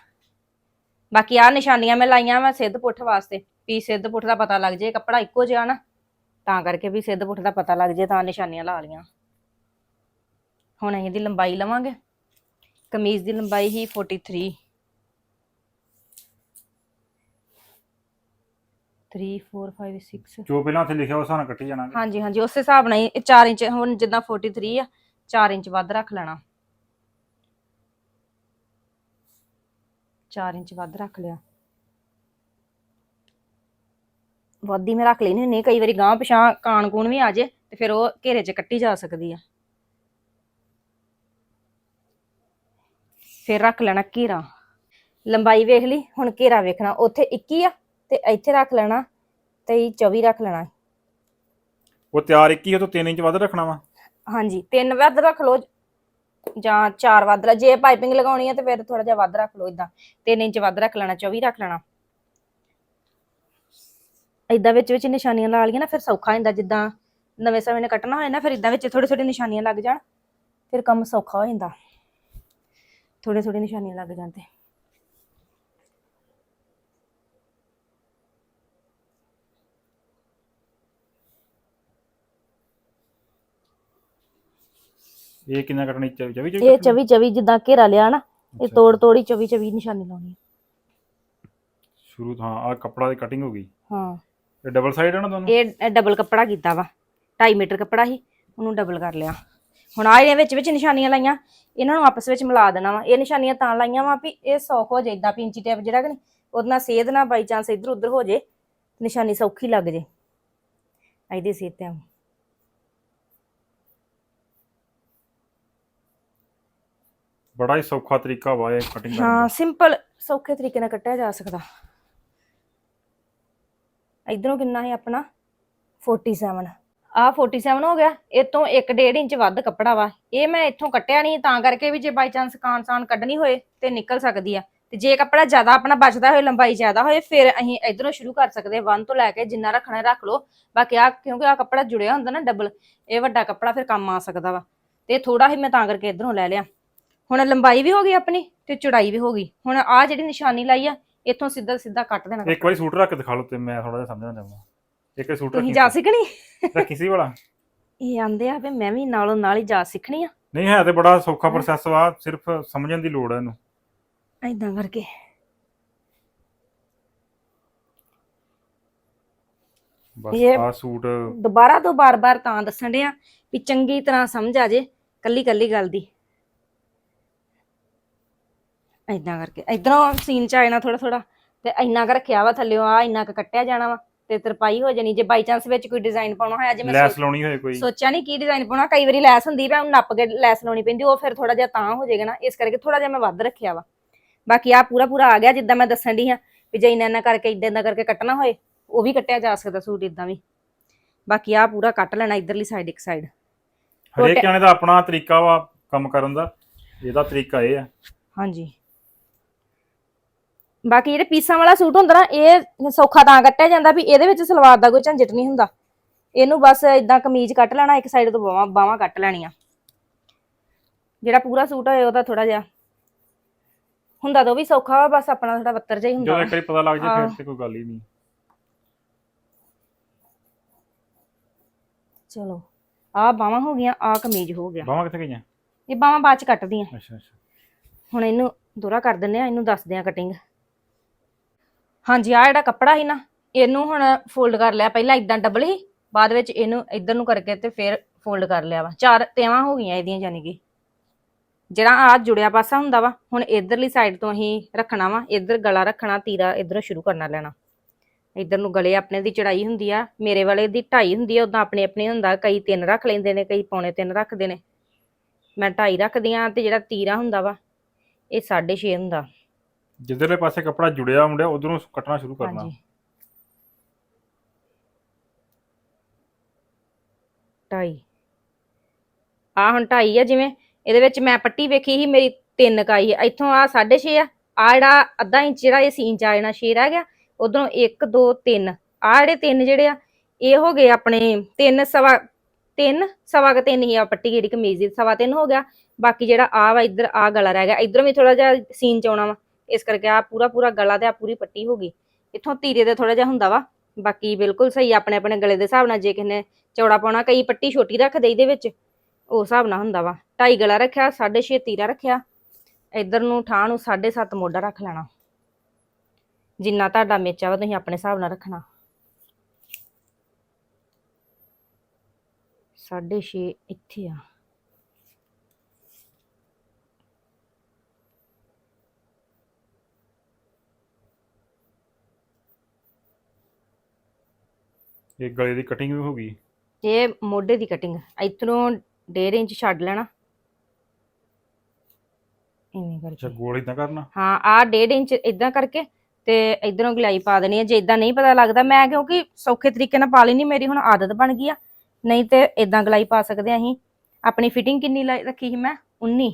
ਬਾਕੀ ਆ ਨਿਸ਼ਾਨੀਆਂ ਮੈਂ ਲਾਈਆਂ ਵਾ ਸਿੱਧ ਪੁੱਠ ਵਾਸਤੇ, ਵੀ ਸਿੱਧ ਪੁੱਠ ਦਾ ਪਤਾ ਲੱਗ ਜੇ ਕੱਪੜਾ ਇੱਕੋ ਜਿਹਾ ਨਾ, ਤਾਂ ਕਰਕੇ ਵੀ ਸਿੱਧ ਪੁੱਠ ਦਾ ਪਤਾ ਲੱਗ ਜੇ ਤਾਂ ਨਿਸ਼ਾਨੀਆਂ ਲਾ ਲੀਆਂ ਹੁਣ ਅਸੀਂ ਇਹਦੀ ਲੰਬਾਈ ਲਵਾਂਗੇ। ਕਮੀਜ਼ ਦੀ ਲੰਬਾਈ ਹੀ 43 3 4 5 6 ਜੋ ਪਹਿਲਾਂ ਉੱਥੇ ਲਿਖਿਆ ਉਸ ਨਾਲ ਕੱਟੀ ਜਾਣਾ। ਹਾਂਜੀ ਹਾਂਜੀ ਉਸ ਹਿਸਾਬ ਨਾਲ ਹੀ 4 ਇੰਚ ਹੁਣ ਜਿੱਦਾਂ 43 ਆ 4 ਇੰਚ ਵੱਧ ਰੱਖ ਲੈਣਾ। 4 ਇੰਚ ਵੱਧ ਰੱਖ ਲਿਆ। ਵੱਧ ਮੈਂ ਰੱਖ ਲੈਣੀ ਹੁੰਦੀ। ਕਈ ਵਾਰੀ ਗਾਂ ਪਿਛਾਂ ਕਾਣ ਕੂਣ ਵੀ ਆ ਜੇ ਤੇ ਫਿਰ ਉਹ ਘੇਰੇ 'ਚ ਕੱਟੀ ਜਾ ਸਕਦੀ ਆ। ਫਿਰ ਰੱਖ ਲੈਣਾ ਘੇਰਾ। ਲੰਬਾਈ ਵੇਖ ਲਈ ਹੁਣ ਘੇਰਾ ਵੇਖਣਾ ਉੱਥੇ 21 ਆ। ਤੇ ਇੱਥੇ ਰੱਖ ਲੈਣਾ ਤੇ 24 ਰੱਖ ਲੈਣਾ ਉਹ ਤਿਆਰ 21 ਤੋਂ 3 ਇੰਚ ਵੱਧ ਰੱਖਣਾ ਵਾ? ਹਾਂਜੀ ਤਿੰਨ ਵੱਧ ਰੱਖ ਲਓ ਜਾਂ ਚਾਰ ਵੱਧ ਲਾ ਜੇ ਪਾਈਪਿੰਗ ਲਗਾਉਣੀ ਹੈ ਤੇ ਫਿਰ ਥੋੜਾ ਜਿਹਾ ਵੱਧ ਰੱਖ ਲਓ ਇਦਾਂ 3 ਇੰਚ ਵੱਧ ਰੱਖ ਲੈਣਾ 24 ਰੱਖ ਲੈਣਾ। ਇਦਾਂ ਵਿੱਚ ਵਿੱਚ ਨਿਸ਼ਾਨੀਆਂ ਲਾ ਲਈਆਂ ਨਾ ਫਿਰ ਸੌਖਾ ਹੁੰਦਾ ਜਿੱਦਾਂ ਨਵੇਂ ਸਮੇਂ ਨੇ ਕੱਟਣਾ ਹੋਏ ਨਾ ਫਿਰ ਇਦਾਂ ਵਿੱਚ ਥੋੜੀ ਥੋੜੀ ਨਿਸ਼ਾਨੀਆਂ ਲੱਗ ਜਾਣ ਫਿਰ ਕੰਮ ਸੌਖਾ ਹੋ ਜਾਂਦਾ। ਥੋੜੇ ਥੋੜੇ ਨਿਸ਼ਾਨੀਆਂ ਲੱਗ ਜਾਣ ਇਹ ਕਿੰਨਾ ਕੱਟਣੀ 24 24 ਇਹ 24 24 ਜਿੱਦਾਂ ਘੇਰਾ ਲਿਆ ਨਾ ਇਹ ਤੋੜ ਤੋੜੀ 24 24 ਨਿਸ਼ਾਨੀ ਲਾਉਣੀ। ਸ਼ੁਰੂ ਤੋਂ ਹਾਂ ਆ ਕੱਪੜਾ ਦੀ ਕਟਿੰਗ ਹੋ ਗਈ। ਹਾਂ। ਇਹ ਡਬਲ ਸਾਈਡ ਹੈ ਨਾ ਤੁਹਾਨੂੰ ਇਹ ਡਬਲ ਕੱਪੜਾ ਕੀਤਾ ਵਾ। 2.5 ਮੀਟਰ ਕੱਪੜਾ ਸੀ ਉਹਨੂੰ ਡਬਲ ਕਰ ਲਿਆ। ਹੁਣ ਆ ਇਹਦੇ ਵਿੱਚ ਵਿੱਚ ਨਿਸ਼ਾਨੀਆਂ ਲਾਈਆਂ। ਇਹਨਾਂ ਨੂੰ ਆਪਸ ਵਿੱਚ ਮਿਲਾ ਦੇਣਾ ਵਾ। ਇਹ ਨਿਸ਼ਾਨੀਆਂ ਤਾਂ ਲਾਈਆਂ ਵਾ ਵੀ ਇਹ ਸੌਖ ਹੋ ਜਾਏ ਇਦਾਂ ਪਿੰਚੀ ਟੇਪ ਜਿਹੜਾ ਕਿ ਨਹੀਂ ਉਹਦੇ ਨਾਲ ਸੇਧ ਨਾ ਬਾਈ ਚਾਂਸ ਇੱਧਰ ਉੱਧਰ ਹੋ ਜੇ ਨਿਸ਼ਾਨੀ ਸੌਖੀ ਲੱਗ ਜੇ ਇਹਦੀ ਸੇਧ ਤੇ ਆਉਂ। ਬੜਾ ਹੀ ਸੌਖਾ ਤਰੀਕਾ ਵਾ ਇਹ ਕਟਿੰਗ ਕਰਨ ਹਾਂ ਦਾ। ਸਿੰਪਲ ਸੌਖੇ ਤਰੀਕੇ ਨਾਲ ਕੱਟਿਆ ਜਾ ਸਕਦਾ। ਇਧਰੋਂ ਕਿੰਨਾ ਹੈ ਆਪਣਾ? 47 ਆ 47 ਹੋ ਗਿਆ। ਇਹ ਤੋਂ 1.5 ਇੰਚ ਵੱਧ ਕੱਪੜਾ ਵਾ। ਇਹ ਮੈਂ ਇੱਥੋਂ ਕੱਟਿਆ ਨਹੀਂ ਤਾਂ ਕਰਕੇ ਵੀ ਜੇ ਬਾਈ ਚਾਂਸ ਕਾਂਸਾਨ ਕੱਢਣੀ ਹੋਏ ਤੇ ਨਿਕਲ ਸਕਦੀ ਆ। ਤੇ ਜੇ ਕੱਪੜਾ ਜ਼ਿਆਦਾ ਆਪਣਾ ਬਚਦਾ ਹੋਏ ਲੰਬਾਈ ਜ਼ਿਆਦਾ ਹੋਏ ਫਿਰ ਅਸੀਂ ਇਧਰੋਂ ਸ਼ੁਰੂ ਕਰ ਸਕਦੇ 1 ਤੋਂ ਲੈ ਕੇ ਜਿੰਨਾ ਰੱਖਣਾ ਰੱਖ ਲਓ। ਬਾਕੀ ਆ ਕਿਉਂਕਿ ਆ ਕੱਪੜਾ ਜੁੜਿਆ ਹੁੰਦਾ ਨਾ ਡਬਲ ਇਹ ਵੱਡਾ ਕੱਪੜਾ ਫਿਰ ਕੰਮ ਆ ਸਕਦਾ ਵਾ। ਤੇ ਥੋੜਾ ਹੀ ਮੈਂ ਤਾਂ ਕਰਕੇ ਇਧਰੋਂ ਲੈ ਲਿਆ। ਹੁਣ ਲੰਬਾਈ ਵੀ ਹੋ ਗਈ ਆਪਣੀ ਤੇ ਚੌੜਾਈ ਵੀ ਹੋ ਗਈ। ਹੁਣ ਆ ਜਿਹੜੀ ਨਿਸ਼ਾਨੀ ਲਾਈ ਆ ਇੱਥੋਂ ਸਿੱਧਾ ਸਿੱਧਾ ਕੱਟ ਦੇਣਾ। ਇੱਕ ਵਾਰੀ ਸੂਟ ਰੱਖ ਕੇ ਦਿਖਾ ਲਓ ਤੇ ਮੈਂ ਥੋੜਾ ਜਿਹਾ ਸਮਝਣਾ ਚਾਹੁੰਦਾ। ਇੱਕ ਸੂਟ ਤੁਸੀਂ ਰੱਖੀ ਜਾ ਸਿੱਖਣੀ? ਰੱਖੀ ਸੀ ਵਾਲਾ? ਇਹ ਆਂਦੇ ਆ ਵੀ ਮੈਂ ਵੀ ਨਾਲੋਂ ਨਾਲ ਹੀ ਜਾ ਸਿੱਖਣੀ ਆ। ਨਹੀਂ ਹੈ ਤੇ ਬੜਾ ਸੌਖਾ ਪ੍ਰੋਸੈਸ ਵਾ ਸਿਰਫ ਸਮਝਣ ਦੀ ਲੋੜ ਹੈ ਇਹਨੂੰ। ਐਦਾਂ ਕਰਕੇ। ਬਸ ਇਹ- ਆ ਸੂਟ ਦੁਬਾਰਾ ਤੋਂ ਬਾਰ-ਬਾਰ ਤਾਂ ਦੱਸਣ ਡਿਆ ਵੀ ਚੰਗੀ ਤਰ੍ਹਾਂ ਸਮਝ ਆ ਜੇ ਕੱਲੀ ਕੱਲੀ ਗੱਲ ਦੀ। ਐਦਾਂ ਕਰਕੇ। ਇਧਰੋਂ ਸੀਨ ਚ ਆ ਜਾਣਾ ਥੋੜਾ ਥੋੜਾ ਤੇ ਇੰਨਾ ਕੁ ਰੱਖਿਆ ਵਾ ਥੱਲਿਓ ਆ ਇੰਨਾ ਕੁ ਕੱਟਿਆ ਜਾਣਾ ਵਾ ਤੇ ਤਰਪਾਈ ਹੋ ਜਾਣੀ। ਜੇ ਬਾਈ ਚਾਂਸ ਵਿੱਚ ਕੋਈ ਡਿਜ਼ਾਈਨ ਪਾਉਣਾ ਹੋਇਆ ਜੇ ਮੈਂ ਲੈਸ ਲਾਉਣੀ ਹੋਏ ਕੋਈ। ਸੋਚਿਆ ਨਹੀਂ ਕੀ ਡਿਜ਼ਾਈਨ ਪਾਉਣਾ ਕਈ ਵਾਰੀ ਲੈਸ ਹੁੰਦੀ ਪੈ ਉਹਨੂੰ ਨੱਪ ਕੇ ਲੈਸ ਲਾਉਣੀ ਪੈਂਦੀ ਉਹ ਫਿਰ ਥੋੜਾ ਜਿਹਾ ਤਾਂ ਹੋ ਜਾਏਗਾ ਨਾ। ਇਸ ਕਰਕੇ ਥੋੜਾ ਜਿਹਾ ਮੈਂ ਵੱਧ ਰੱਖਿਆ ਵਾ। ਬਾਕੀ ਆ ਪੂਰਾ ਪੂਰਾ ਆ ਗਿਆ ਜਿੱਦਾਂ ਮੈਂ ਦੱਸਣ ਦੀ ਹਾਂ ਵੀ ਜੇ ਇੰਨਾ ਇੰਨਾ ਕਰਕੇ ਇਦਾਂ ਇਦਾਂ ਕਰਕੇ ਕੱਟਣਾ ਹੋਏ ਉਹ ਵੀ ਕੱਟਿਆ ਜਾ ਸਕਦਾ ਸੂਟ ਇਦਾਂ ਵੀ। ਬਾਕੀ ਆ ਪੂਰਾ ਕੱਟ ਲੈਣਾ ਇਧਰਲੀ ਸਾਈਡ ਇੱਕ ਸਾਈਡ ਹਰੇਕ ਜਾਣੇ ਦਾ ਆਪਣਾ ਤਰੀਕਾ ਵਾ ਕੰਮ ਕਰਨ ਦਾ ਇਹਦਾ ਤਰੀਕਾ ਇਹ ਆ। ਹਾਂਜੀ। ਬਾਕੀ ਜਿਹੜੇ ਪੀਸਾਂ ਵਾਲਾ ਸੂਟ ਹੁੰਦਾ ਨਾ ਇਹ ਸੌਖਾ ਤਾਂ ਕੱਟਿਆ ਜਾਂਦਾ ਵੀ ਇਹਦੇ ਵਿੱਚ ਸਲਵਾਰ ਦਾ ਕੋਈ ਝੰਜਟ ਨਹੀਂ ਹੁੰਦਾ। ਇਹਨੂੰ ਬਸ ਇਦਾਂ ਕਮੀਜ਼ ਕੱਟ ਲੈਣਾ ਇੱਕ ਸਾਈਡ ਤੋਂ ਬਾਹਾਂ ਬਾਹਾਂ ਕੱਟ ਲੈਣੀਆਂ। ਜਿਹੜਾ ਪੂਰਾ ਸੂਟ ਹੋਏ ਉਹਦਾ ਥੋੜਾ ਜਿਹਾ ਹੁੰਦਾ ਤਾਂ ਉਹ ਵੀ ਸੌਖਾ ਵਾ ਬਸ ਆਪਣਾ ਥੋੜਾ ਬੱਤਰ ਜਿਹਾ ਹੀ ਹੁੰਦਾ ਜਦੋਂ। ਇੱਕ ਵਾਰੀ ਪਤਾ ਲੱਗ ਜੇ। ਫਿਰ ਤੇ ਕੋਈ ਗੱਲ ਹੀ ਨਹੀਂ। ਚਲੋ ਆਹ ਬਾਹਾਂ ਹੋ ਗਈਆਂ ਆਹ ਕਮੀਜ਼ ਹੋ ਗਿਆ। ਬਾਹਾਂ ਕਿੱਥੇ ਗਈਆਂ? ਇਹ ਬਾਹਾਂ ਬਾਅਦ ਚ ਕੱਟਦੀਆਂ ਅੱਛਾ ਅੱਛਾ। ਹੁਣ ਇਹਨੂੰ ਦੋਹਰਾ ਕਰ ਦਿੰਨੇ ਆ ਇਹਨੂੰ ਦੱਸਦੇ ਆ ਕਟਿੰਗ ਹਾਂਜੀ ਆ ਜਿਹੜਾ ਕੱਪੜਾ ਸੀ ਨਾ, ਇਹਨੂੰ ਹੁਣ ਫੋਲਡ ਕਰ ਲਿਆ। ਪਹਿਲਾਂ ਇਦਾਂ ਡਬਲ ਹੀ ਬਾਅਦ ਵਿੱਚ ਇਹਨੂੰ ਇਧਰ ਨੂੰ ਕਰਕੇ ਤੇ ਫਿਰ ਫੋਲਡ ਕਰ ਲਿਆ ਵਾ। ਚਾਰ ਤੇਵਾਂ ਹੋ ਗਈਆਂ ਇਹਦੀਆਂ ਯਾਨੀ ਕਿ। ਜਿਹੜਾ ਆ ਜੁੜਿਆ ਪਾਸਾ ਹੁੰਦਾ ਵਾ, ਹੁਣ ਇਧਰਲੀ ਸਾਈਡ ਤੋਂ ਅਸੀਂ ਰੱਖਣਾ ਵਾ। ਇਧਰ ਗਲਾ ਰੱਖਣਾ, ਤੀਰਾ ਇਧਰੋਂ ਸ਼ੁਰੂ ਕਰਨਾ ਲੈਣਾ। ਇਧਰ ਨੂੰ ਗਲੇ ਆਪਣੇ ਦੀ ਚੜਾਈ ਹੁੰਦੀ ਆ, ਮੇਰੇ ਵਾਲੇ ਦੀ ਢਾਈ ਹੁੰਦੀ ਆ ਉਦਾਂ ਆਪਣੇ ਆਪਣੇ ਹੁੰਦਾ। ਕਈ ਤਿੰਨ ਰੱਖ ਲੈਂਦੇ ਨੇ, ਕਈ ਪੌਣੇ ਤਿੰਨ ਰੱਖਦੇ ਨੇ। ਮੈਂ ਢਾਈ ਰੱਖਦੀ ਆ ਤੇ ਜਿਹੜਾ ਤੀਰਾ ਹੁੰਦਾ ਵਾ, ਇਹ 6.5 ਹੁੰਦਾ। ਜਿੱਧਰਲੇ ਪਾਸੇ ਕੱਪੜਾ ਜੁੜਿਆ ਮੁੰਡਿਆ, ਉਧਰੋਂ ਕੱਟਣਾ ਸ਼ੁਰੂ ਕਰਨਾ। ਹਾਂਜੀ। ਢਾਈ। ਆ ਹੁਣ ਢਾਈ ਆ ਜਿਵੇਂ, ਇਹਦੇ ਵਿੱਚ ਮੈਂ ਪੱਟੀ ਵੇਖੀ ਸੀ, ਮੇਰੀ ਤਿੰਨ ਕਾਈ ਆ। ਇੱਥੋਂ ਆ 6.5 ਆ। ਆ ਜਿਹੜਾ ਅੱਧਾ ਇੰਚ ਜਿਹੜਾ ਇਹ ਸੀਨ ਚ ਆ ਜਾਣਾ 6 ਰਹਿ ਗਿਆ, ਉਧਰੋਂ 1 2 3 ਆ ਜਿਹੜੇ ਤਿੰਨ ਜਿਹੜੇ ਆ, ਇਹ ਹੋ ਗਏ ਆਪਣੇ ਤਿੰਨ ਸਵਾ ਤਿੰਨ, ਸਵਾ ਕ ਤਿੰਨ ਹੀ ਆ ਪੱਟੀ ਜਿਹੜੀ ਕਮੀਜ਼ ਦੀ, ਸਵਾ ਤਿੰਨ ਹੋ ਗਿਆ। ਬਾਕੀ ਜਿਹੜਾ ਆ ਵਾ, ਇੱਧਰ ਆ ਗਲਾ ਰਹਿ ਗਿਆ। ਇੱਧਰੋਂ ਵੀ ਥੋੜਾ ਜਿਹਾ ਸੀਨ ਚ ਆਉਣਾ ਵਾ। ਇਸ ਕਰਕੇ ਆ ਪੂਰਾ ਪੂਰਾ ਗਲਾ ਤੇ ਆ ਪੂਰੀ ਪੱਟੀ ਹੋ ਗਈ। ਇੱਥੋਂ ਤੀਰੇ ਦੇ ਥੋੜਾ ਜਿਹਾ ਹੁੰਦਾ ਵਾ, ਬਾਕੀ ਬਿਲਕੁਲ ਸਹੀ ਆਪਣੇ ਆਪਣੇ ਗਲੇ ਦੇ ਹਿਸਾਬ ਨਾਲ ਜੇ ਕਿਸੇ ਨੇ ਚੌੜਾ ਪਾਉਣਾ, ਕਈ ਪੱਟੀ ਛੋਟੀ ਰੱਖਦੇ ਇਹਦੇ ਵਿੱਚ ਉਸ ਹਿਸਾਬ ਨਾਲ ਹੁੰਦਾ ਵਾ। ਢਾਈ ਗਲਾ ਰੱਖਿਆ 6.5 ਤੀਰਾ ਰੱਖਿਆ, ਇੱਧਰ ਨੂੰ ਠਾਹ ਨੂੰ 7.5 ਮੋਢਾ ਰੱਖ ਲੈਣਾ। ਜਿੰਨਾ ਤੁਹਾਡਾ ਮੇਚਾ ਵਾ, ਤੁਸੀਂ ਆਪਣੇ ਹਿਸਾਬ ਨਾਲ ਰੱਖਣਾ। 6.5 ਇੱਥੇ ਆ। ਇਹ ਗਲੇ ਦੀ ਕਟਿੰਗ ਵੀ ਹੋ ਗਈ? ਇਹ ਮੋਢੇ ਦੀ ਕਟਿੰਗ ਇੱਧਰੋਂ 1.5 ਇੰਚ ਛੱਡ ਲੈਣਾ। ਇੰਨੀ ਅੱਛਾ ਕਰਕੇ ਗੋਲ ਇਦਾਂ ਕਰਨਾ? ਹਾਂ ਆ 1.5 ਇੰਚ ਇਦਾਂ ਕਰਕੇ ਤੇ ਇਧਰੋਂ ਗਲਾਈ ਪਾ ਦੇਣੀ ਹੈ ਜੇ ਇਦਾਂ ਨਹੀਂ ਪਤਾ ਲੱਗਦਾ ਮੈਂ ਕਿਉਂਕਿ ਸੌਖੇ ਤਰੀਕੇ ਨਾਲ ਪਾ ਲੈਣੀ ਮੇਰੀ ਹੁਣ ਆਦਤ ਬਣ ਗਈ ਆ। ਨਹੀਂ ਤੇ ਇਦਾਂ ਗਲਾਈ ਪਾ ਸਕਦੇ ਆ ਅਸੀਂ। ਆਪਣੀ ਫਿਟਿੰਗ ਕਿੰਨੀ ਲਾਈ- ਰੱਖੀ ਸੀ ਮੈਂ? 19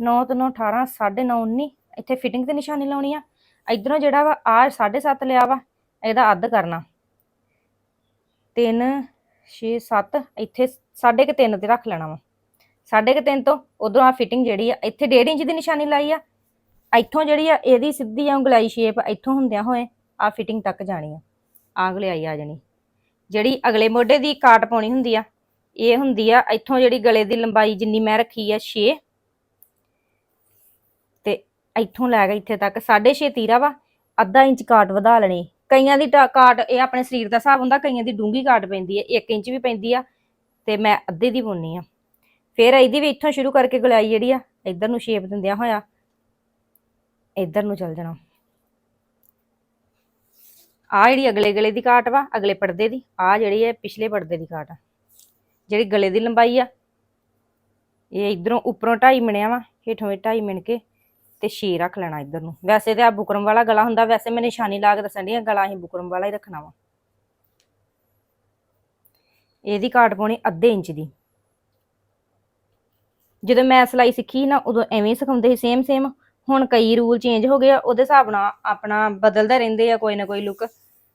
9 ਤੋਂ 9 18 9.5 19 ਇੱਥੇ ਫਿਟਿੰਗ ਤੇ ਨਿਸ਼ਾਨੀ ਲਾਉਣੀ ਆ। ਇਧਰੋਂ ਜਿਹੜਾ ਵਾ ਆ 7.5 ਲਿਆ ਵਾ ਇਹਦਾ ਅੱਧ ਕਰਨਾ। 3 6 7 ਇੱਥੇ 3.5 ਤੇ ਰੱਖ ਲੈਣਾ ਵਾ। 3.5 ਤੋਂ ਉਧਰੋਂ ਆ ਫਿਟਿੰਗ ਜਿਹੜੀ ਆ, ਇੱਥੇ 1.5 ਇੰਚ ਦੀ ਨਿਸ਼ਾਨੀ ਲਾਈ ਆ। ਇੱਥੋਂ ਜਿਹੜੀ ਆ, ਇਹਦੀ ਸਿੱਧੀ ਆ ਉਂਗਲਾਈ ਸ਼ੇਪ ਇੱਥੋਂ ਹੁੰਦਿਆਂ ਹੋਏ ਆ ਫਿਟਿੰਗ ਤੱਕ ਜਾਣੀ ਆ। ਆ ਗਲਾਈ ਆ ਜਾਣੀ। ਜਿਹੜੀ ਅਗਲੇ ਮੋਢੇ ਦੀ ਕਾਟ ਪਾਉਣੀ ਹੁੰਦੀ ਆ, ਇਹ ਹੁੰਦੀ ਆ ਇੱਥੋਂ ਜਿਹੜੀ ਗਲੇ ਦੀ ਲੰਬਾਈ ਜਿੰਨੀ ਮੈਂ ਰੱਖੀ ਆ 6 ਤੇ ਇੱਥੋਂ ਲੈ ਕੇ ਇੱਥੇ ਤੱਕ 6.5 ਤੀਰਾ ਵਾ। ਅੱਧਾ ਇੰਚ ਕਾਟ ਵਧਾ ਲੈਣੀ। ਕਈਆਂ ਦੀ ਟਾ- ਕਾਟ, ਇਹ ਆਪਣੇ ਸਰੀਰ ਦਾ ਹਿਸਾਬ ਹੁੰਦਾ, ਕਈਆਂ ਦੀ ਡੂੰਗੀ ਕਾਟ ਪੈਂਦੀ ਹੈ 1 ਇੰਚ ਵੀ ਪੈਂਦੀ ਆ, ਤੇ ਮੈਂ ਅੱਧੇ ਦੀ ਪਾਉਣੀ ਆ। ਫਿਰ ਇਹਦੀ ਵੀ ਇੱਥੋਂ ਸ਼ੁਰੂ ਕਰਕੇ ਗਲਾਈ ਜਿਹੜੀ ਆ, ਇੱਧਰ ਨੂੰ ਸ਼ੇਪ ਦਿੰਦਿਆਂ ਹੋਇਆ, ਇੱਧਰ ਨੂੰ ਚੱਲ ਜਾਣਾ। ਆ ਜਿਹੜੀ ਅਗਲੇ ਗਲੇ ਦੀ ਕਾਟ ਵਾ, ਅਗਲੇ ਪਰਦੇ ਦੀ ਆ ਜਿਹੜੀ ਹੈ ਪਿਛਲੇ ਪਰਦੇ ਦੀ ਕਾਟ ਆ। ਜਿਹੜੀ ਗਲੇ ਦੀ ਲੰਬਾਈ ਆ, ਇਹ ਇਧਰੋਂ ਉੱਪਰੋਂ 2.5 ਮਿਣਿਆ ਵਾ, ਹੇਠੋਂ ਵੀ 2.5 ਮਿਣ ਕੇ ਤੇ 6 ਰੱਖ ਲੈਣਾ ਇਧਰ ਨੂੰ। ਵੈਸੇ ਤੇ ਆ ਬੁਕਰਮ ਵਾਲਾ ਗਲਾ ਹੁੰਦਾ, ਵੈਸੇ ਮੈਂ ਨਿਸ਼ਾਨੀ ਲਾ ਕੇ ਦੱਸਣ ਦੀ ਗਲਾ ਅਸੀਂ ਬੁਕਰਮ ਵਾਲਾ ਹੀ ਰੱਖਣਾ ਵਾ। ਇਹਦੀ ਕਾਟ ਪਾਉਣੀ ਅੱਧੇ ਇੰਚ ਦੀ। ਜਦੋਂ ਮੈਂ ਸਿਲਾਈ ਸਿੱਖੀ ਨਾ, ਉਦੋਂ ਐਵੇਂ ਹੀ ਸਿਖਾਉਂਦੇ ਸੀ ਸੇਮ ਸੇਮ ਹੁਣ ਕਈ ਰੂਲ ਚੇਂਜ ਹੋ ਗਏ ਆ, ਉਹਦੇ ਹਿਸਾਬ ਨਾਲ ਆਪਣਾ ਬਦਲਦਾ ਰਹਿੰਦੇ ਆ ਕੋਈ ਨਾ ਕੋਈ ਲੁੱਕ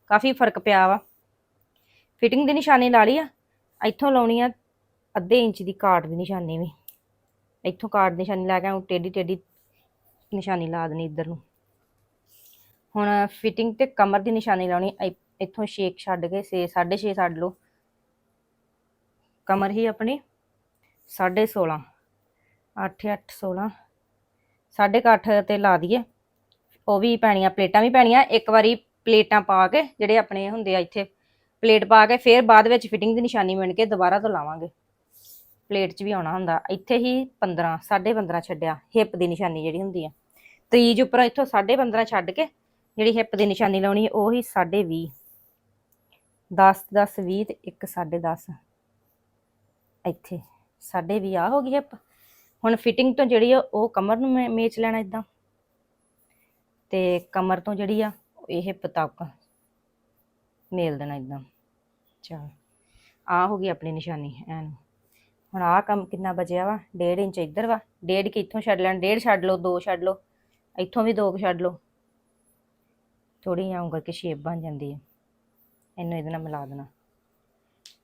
ਕਾਫੀ ਫ਼ਰਕ ਪਿਆ ਵਾ। ਫਿਟਿੰਗ ਦੀ ਨਿਸ਼ਾਨੀ ਲਾ ਲਈ ਆ, ਇੱਥੋਂ ਲਾਉਣੀ ਆ ਅੱਧੇ ਇੰਚ ਦੀ ਕਾਟ ਦੀ ਨਿਸ਼ਾਨੀ ਵੀ। ਇੱਥੋਂ ਕਾਟ ਦੀ ਨਿਸ਼ਾਨੀ ਲਾ ਕੇ ਆਊਂ ਟੇਢੀ ਟੇਢੀ ਨਿਸ਼ਾਨੀ ਲਾ ਦੇਣੀ ਇੱਧਰ ਨੂੰ। ਹੁਣ ਫਿਟਿੰਗ ਤੇ ਕਮਰ ਦੀ ਨਿਸ਼ਾਨੀ ਲਾਉਣੀ, ਇ- ਇੱਥੋਂ ਛੇਕ ਛੱਡ ਕੇ 6 6.5 ਛੱਡ ਲਓ। ਕਮਰ ਹੀ ਆਪਣੀ 16.5 8 8 16 8.5 ਤੇ ਲਾ ਦਈਏ। ਉਹ ਵੀ ਪੈਣੀਆਂ, ਪਲੇਟਾਂ ਵੀ ਪੈਣੀਆਂ, ਇੱਕ ਵਾਰੀ ਪਲੇਟਾਂ ਪਾ ਕੇ, ਜਿਹੜੇ ਆਪਣੇ ਹੁੰਦੇ ਆ ਇੱਥੇ, ਪਲੇਟ ਪਾ ਕੇ, ਫਿਰ ਬਾਅਦ ਵਿੱਚ ਫਿਟਿੰਗ ਦੀ ਨਿਸ਼ਾਨੀ ਮਿਣ ਕੇ ਦੁਬਾਰਾ ਤੋਂ ਲਾਵਾਂਗੇ। ਪਲੇਟ 'ਚ ਵੀ ਆਉਣਾ ਹੁੰਦਾ। ਇੱਥੇ ਹੀ 15 15.5 ਛੱਡਿਆ, ਹਿੱਪ ਦੀ ਨਿਸ਼ਾਨੀ ਜਿਹੜੀ ਹੁੰਦੀ ਆ। ਤੀਜ ਉੱਪਰ ਇੱਥੋਂ 15.5 ਛੱਡ ਕੇ ਜਿਹੜੀ ਹਿੱਪ ਦੀ ਨਿਸ਼ਾਨੀ ਲਾਉਣੀ, ਉਹ ਹੀ 20 10 10 20 ਤੇ ਇੱਕ 10.5 ਇੱਥੇ 20 ਆ ਹੋ ਗਈ ਹਿੱਪ। ਹੁਣ ਫਿਟਿੰਗ ਤੋਂ ਜਿਹੜੀ ਆ, ਉਹ ਕਮਰ ਨੂੰ ਮੇ- ਮੇਚ ਲੈਣਾ ਇਦਾਂ ਤੇ ਕਮਰ ਤੋਂ ਜਿਹੜੀ ਆ, ਇਹ ਹਿੱਪ ਤੱਕ ਮੇਲ ਦੇਣਾ ਇਦਾਂ ਚਲ, ਆ ਹੋ ਗਈ ਆਪਣੀ ਨਿਸ਼ਾਨੀ, ਐਨ। ਹੁਣ ਆਹ ਕੰਮ ਕਿੰਨਾ ਬਚਿਆ ਵਾ 1.5 ਇੰਚ ਇੱਧਰ ਵਾ 1.5 ਕਿ ਇੱਥੋਂ ਛੱਡ ਲੈਣ 1.5 ਛੱਡ ਲਓ 2 ਛੱਡ ਲਓ, ਇੱਥੋਂ ਵੀ 2 ਛੱਡ ਲਓ। ਥੋੜੀ ਆਉਂ ਕਰਕੇ ਸ਼ੇਪ ਬਣ ਜਾਂਦੀ ਹੈ ਇਹਨੂੰ ਇਹਦੇ ਨਾਲ ਮਿਲਾ ਦੇਣਾ।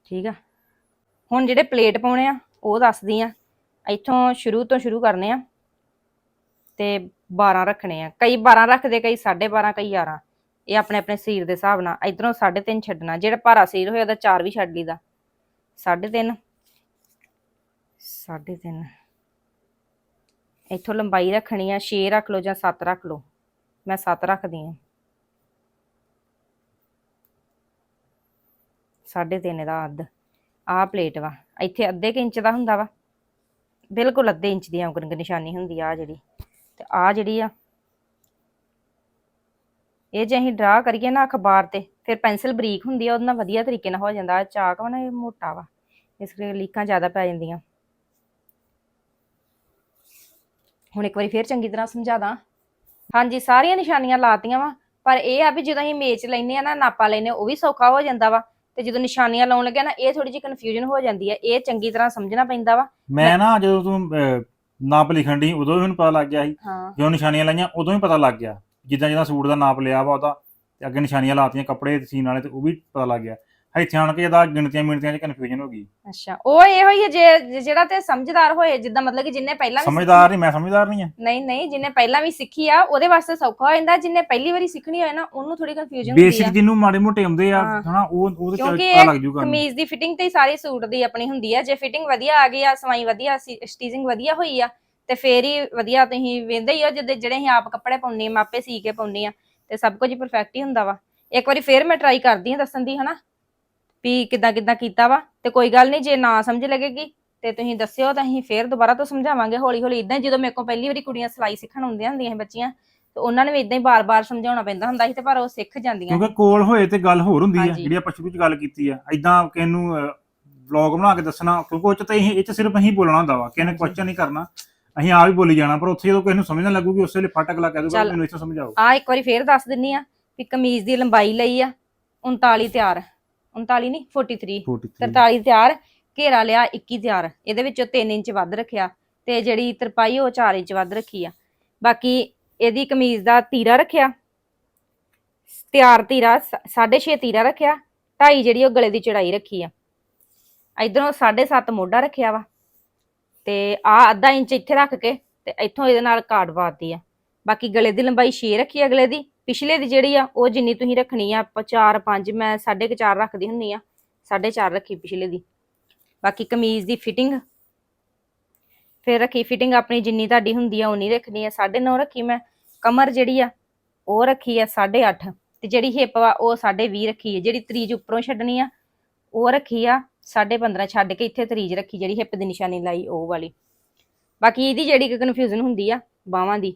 ਠੀਕ ਆ? ਹੁਣ ਜਿਹੜੇ ਪਲੇਟ ਪਾਉਣੇ ਆ, ਉਹ ਦੱਸਦੀ ਆ, ਇੱਥੋਂ ਸ਼ੁਰੂ ਤੋਂ ਸ਼ੁਰੂ ਕਰਨੇ ਆ, ਤੇ 12 ਰੱਖਣੇ ਆ। ਕਈ 12 ਰੱਖਦੇ, ਕਈ 12.5 ਕਈ 11 ਇਹ ਆਪਣੇ ਆਪਣੇ ਸਰੀਰ ਦੇ ਹਿਸਾਬ ਨਾਲ, ਇਧਰੋਂ 3.5 ਛੱਡਣਾ, ਜਿਹੜਾ ਭਾਰਾ ਸਰੀਰ ਹੋਇਆ, ਉਹਦਾ 4 ਵੀ ਛੱਡ ਲਈਦਾ। 3.5 3.5 ਇੱਥੋਂ ਲੰਬਾਈ ਰੱਖਣੀ ਆ 6 ਰੱਖ ਲਓ ਜਾਂ 7 ਰੱਖ ਲਓ। ਮੈਂ 7 ਰੱਖਦੀ ਆ। 3.5 ਦਾ ਅੱਧ। ਆਹ ਪਲੇਟ ਵਾ। ਇੱਥੇ ਅੱਧੇ ਕੁ ਇੰਚ ਦਾ ਹੁੰਦਾ ਵਾ। ਬਿਲਕੁਲ ਅੱਧੇ ਇੰਚ ਦੀ ਔਂਕਣ ਨਿਸ਼ਾਨੀ ਹੁੰਦੀ ਆ ਆਹ ਜਿਹੜੀ। ਤੇ ਆ ਜਿਹੜੀ ਆ, ਇਹ ਜੇ ਅਸੀਂ ਡਰਾ ਕਰੀਏ ਨਾ ਅਖਬਾਰ ਤੇ, ਫਿਰ ਪੈਨਸਲ ਬਰੀਕ ਹੁੰਦੀ ਆ, ਉਹਦੇ ਨਾਲ ਵਧੀਆ ਤਰੀਕੇ ਨਾਲ ਹੋ ਜਾਂਦਾ। ਚਾਕ ਵਾ ਨਾ, ਇਹ ਮੋਟਾ ਵਾ। ਇਸ ਕਰਕੇ ਲੀਕਾਂ ਜ਼ਿਆਦਾ ਪੈ ਜਾਂਦੀਆਂ। ਹੁਣ ਇੱਕ ਵਾਰੀ ਫੇਰ ਚੰਗੀ ਤਰ੍ਹਾਂ ਸਮਝਾ ਦਾਂ। ਹਾਂਜੀ ਸਾਰੀਆਂ ਨਿਸ਼ਾਨੀਆਂ ਲਾਤੀਆਂ ਵਾ ਪਰ ਇਹ ਆ ਵੀ ਜਦੋਂ ਅਸੀਂ ਮੇਚ ਲੈਨੇ ਆ ਨਾ ਨਾਪਾ ਲੈਨੇ ਉਹ ਵੀ ਸੌਖਾ ਹੋ ਜਾਂਦਾ ਵਾ। ਤੇ ਜਦੋਂ ਨਿਸ਼ਾਨੀਆਂ ਲਾਉਣ ਲੱਗਿਆ ਨਾ ਇਹ ਥੋੜੀ ਜਿਹੀ ਕਨਫਿਊਜ਼ਨ ਹੋ ਜਾਂਦੀ ਹੈ ਇਹ ਚੰਗੀ ਤਰ੍ਹਾਂ ਸਮਝਣਾ ਪੈਂਦਾ ਵਾ। ਮੈਂ ਨਾ ਜਦੋਂ ਤੂੰ ਅਹ, ਨਾਪ ਲਿਖਣ ਦੀ ਉਦੋਂ ਵੀ ਮੈਨੂੰ ਪਤਾ ਲੱਗ ਗਿਆ ਸੀ। ਹਾਂ। ਜਦੋਂ ਨਿਸ਼ਾਨੀਆਂ ਲਾਈਆਂ ਉਦੋਂ ਹੀ ਪਤਾ ਲੱਗ ਗਿਆ। ਜਿੱਦਾਂ ਜਿੱਦਾਂ ਸੂਟ ਦਾ ਨਾਪ ਲਿਆ ਵਾ ਉਹਦਾ ਤੇ ਅੱਗੇ ਨਿਸ਼ਾਨੀਆਂ ਲਾਤੀਆਂ ਕੱਪੜੇ ਸੀਨ ਵਾਲੇ ਤੇ ਉਹ ਵੀ ਪਤਾ ਲੱਗ ਗਿਆ। ਇੱਥੇ ਆਣ ਕੇ ਇਹਦਾ ਗਿਣਤੀਆਂ ਮਿਣਤੀਆਂ 'ਚ ਕਨਫਿਊਜ਼ਨ ਹੋ ਗਈ। ਅੱਛਾ ਉਹ ਇਹੋ ਹੀ ਹੈ ਜੇ ਜਿਹੜਾ ਤੇ ਸਮਝਦਾਰ ਹੋਏ ਜਿੱਦਾਂ ਮਤਲਬ ਕਿ ਜਿੰਨੇ ਪਹਿਲਾਂ ਵੀ ਸਮਝਦਾਰ ਨਹੀਂ ਮੈਂ ਸਮਝਦਾਰ ਨਹੀਂ ਆ ਨਹੀਂ ਨਹੀਂ ਜਿੰਨੇ ਪਹਿਲਾਂ ਵੀ ਸਿੱਖੀ ਆ ਉਹਦੇ ਵਾਸਤੇ ਸੌਖਾ ਹੋ ਜਾਂਦਾ ਜਿੰਨੇ ਪਹਿਲੀ ਵਾਰੀ ਸਿੱਖਣੀ ਹੋਏ ਨਾ ਉਹਨੂੰ ਥੋੜੀ ਕਨਫਿਊਜ਼ਨ ਹੁੰਦੀ ਬੇਸਿਕ ਆ ਜਿਹਨੂੰ ਮਾੜੇ ਮੋਟੇ ਆਉਂਦੇ ਆ ਹਾਂ। ਹਨਾ ਉਹ ਉਹਦੇ ਚ ਕਿਉਂਕਿ ਪਤਾ ਇਹ ਲੱਗ ਜੂਗਾ। ਕਮੀਜ਼ ਦੀ ਫਿਟਿੰਗ ਤੇ ਹੀ ਸਾਰੀ ਸੂਟ ਦੀ ਆਪਣੀ ਹੁੰਦੀ ਆ। ਜੇ ਫਿਟਿੰਗ ਵਧੀਆ ਆ ਗਈ ਆ ਸਵਾਈ ਵਧੀਆ ਸਟੀਚਿੰਗ ਵਧੀਆ ਹੋਈ ਆ ਤੇ ਫੇਰ ਹੀ ਵਧੀਆ ਤੁਸੀਂ ਵੇਂਦੇ ਹੀ ਹੋ ਜਿੱਦੇ ਜਿਹੜੇ ਅਸੀਂ ਆਪ ਕੱਪੜੇ ਪਾਉਂਦੇ ਆ ਮਾਪੇ ਸੀ ਕੇ ਪਾਉਂਦੇ ਆ ਤੇ ਸਭ ਕੁਝ ਪਰਫੈਕਟ ਹੀ ਹੁੰਦਾ ਵਾ। ਇੱਕ ਵਾਰੀ ਫੇਰ ਮੈਂ ਟਰਾਈ ਕਰਦੀ ਆ ਦੱਸਣ ਦੀ ਹਨਾ। ਵੀ ਕਿੱਦਾਂ ਕਿੱਦਾਂ ਕੀਤਾ ਵਾ ਤੇ ਕੋਈ ਗੱਲ ਨਹੀਂ ਜੇ ਨਾ ਸਮਝ ਲੱਗੇਗੀ ਤੇ ਤੁਸੀਂ ਦੱਸਿਓ ਤਾਂ ਅਸੀਂ ਫੇਰ ਦੁਬਾਰਾ ਤੋਂ ਸਮਝਾਵਾਂਗੇ ਹੌਲੀ ਹੌਲੀ ਇਦਾਂ ਜਦੋਂ ਮੇਰੇ ਕੋਲ ਪਹਿਲੀ ਵਾਰੀ ਕੁੜੀਆਂ ਸਿਲਾਈ ਸਿੱਖਣ ਆਉਂਦੀਆਂ ਹੁੰਦੀਆਂ ਸੀ ਬੱਚੀਆਂ ਤੇ ਉਹਨਾਂ ਨੂੰ ਵੀ ਇਦਾਂ ਹੀ ਬਾਰ-ਬਾਰ ਸਮਝਾਉਣਾ ਪੈਂਦਾ ਹੁੰਦਾ ਸੀ ਤੇ ਪਰ ਉਹ ਸਿੱਖ ਜਾਂਦੀਆਂ ਕਿਉਂਕਿ ਕੋਲ ਹੋਏ ਤੇ ਗੱਲ ਹੋਰ ਹੁੰਦੀ ਆ ਹਾਂਜੀ। ਜਿਹੜੀ ਆਪਾਂ ਸ਼ੁਰੂ ਚ ਗੱਲ ਕੀਤੀ ਆ ਐਦਾਂ ਕਿਸੇ ਨੂੰ ਵਲੌਗ ਬਣਾ ਕੇ ਦੱਸਣਾ ਕਿਉਂਕਿ ਉਹ ਚ ਤਾਂ ਇਹ ਇਹ ਚ ਸਿਰਫ ਅਸੀਂ ਬੋਲਣਾ ਹੁੰਦਾ ਵਾ ਕਿਸੇ ਨੇ। ਕੁਐਸਚਨ ਨਹੀਂ ਕਰਨਾ ਅਸੀਂ ਆਪ ਹੀ ਬੋਲੀ ਜਾਣਾ ਪਰ ਉੱਥੇ ਜਦੋਂ ਕਿਸੇ ਨੂੰ ਸਮਝ ਨਾ ਲੱਗੂਗੀ ਉਸੇ ਵੇਲੇ ਫਟ ਅਗਲਾ ਕਹਿ ਦੂਗਾ ਚੱਲ। ਮੈਨੂੰ ਇੱਥੋਂ ਸਮਝਾਓ ਆ ਇੱਕ ਵਾਰੀ ਫੇਰ ਦੱਸ ਦਿੰਨੀ ਆ ਵੀ ਕਮੀਜ਼ ਦੀ ਲੰਬਾਈ ਲਈ ਆ 39 ਤਿਆਰ 39 ਨਹੀਂ 43 43 43 ਤਿਆਰ ਘੇਰਾ ਲਿਆ 21 ਤਿਆਰ ਇਹਦੇ ਵਿੱਚੋਂ 3 ਇੰਚ ਵੱਧ ਰੱਖਿਆ ਤੇ ਜਿਹੜੀ ਤਰਪਾਈ ਉਹ 4 ਇੰਚ ਵੱਧ ਰੱਖੀ ਆ। ਬਾਕੀ ਇਹਦੀ ਕਮੀਜ਼ ਦਾ ਤੀਰਾ ਰੱਖਿਆ। ਤਿਆਰ ਤੀਰਾ 6.5 ਤੀਰਾ ਰੱਖਿਆ। 2.5 ਜਿਹੜੀ ਉਹ ਗਲੇ ਦੀ ਚੜਾਈ ਰੱਖੀ ਆ। ਇਧਰੋਂ 7.5 ਮੋਢਾ ਰੱਖਿਆ ਵਾ। ਤੇ ਆ ਅੱਧਾ ਇੰਚ ਇੱਥੇ ਰੱਖ ਕੇ ਤੇ ਇੱਥੋਂ ਇਹਦੇ ਨਾਲ ਕਾਟ ਪਾਤੀ ਆ। ਬਾਕੀ ਗਲੇ ਦੀ ਲੰਬਾਈ 6 ਰੱਖੀ ਅਗਲੇ ਦੀ। ਪਿਛਲੇ ਦੀ ਜਿਹੜੀ ਆ, ਉਹ ਜਿੰਨੀ ਤੁਸੀਂ ਰੱਖਣੀ ਆ, ਆਪਾਂ 4 5 ਮੈਂ 4.5 ਰੱਖਦੀ ਹੁੰਨੀ ਆ 4.5 ਰੱਖੀ ਪਿਛਲੇ ਦੀ। ਬਾਕੀ ਕਮੀਜ਼ ਦੀ ਫਿਟਿੰਗ ਫਿਰ ਰੱਖੀ ਫਿਟਿੰਗ ਆਪਣੀ ਜਿੰਨੀ ਤੁਹਾਡੀ ਹੁੰਦੀ ਆ, ਉਨੀ ਰੱਖਣੀ ਆ 9.5 ਰੱਖੀ ਮੈਂ, ਕਮਰ ਜਿਹੜੀ ਆ, ਉਹ ਰੱਖੀ ਆ 8.5 ਤੇ ਜਿਹੜੀ ਹਿੱਪ ਆ ਉਹ 20.5 ਰੱਖੀ ਆ, ਜਿਹੜੀ ਤਰੀਜ ਉੱਪਰੋਂ ਛੱਡਣੀ ਆ, ਉਹ ਰੱਖੀ ਆ 15.5 ਛੱਡ ਕੇ ਇੱਥੇ ਤਰੀਜ ਰੱਖੀ, ਜਿਹੜੀ ਹਿੱਪ ਦੀ ਨਿਸ਼ਾਨੀ ਲਾਈ, ਉਹ ਵਾਲੀ। ਬਾਕੀ ਇਹਦੀ ਜਿਹੜੀ ਕਨਫਿਊਜ਼ਨ ਹੁੰਦੀ ਆ, ਬਾਹਾਂ ਦੀ,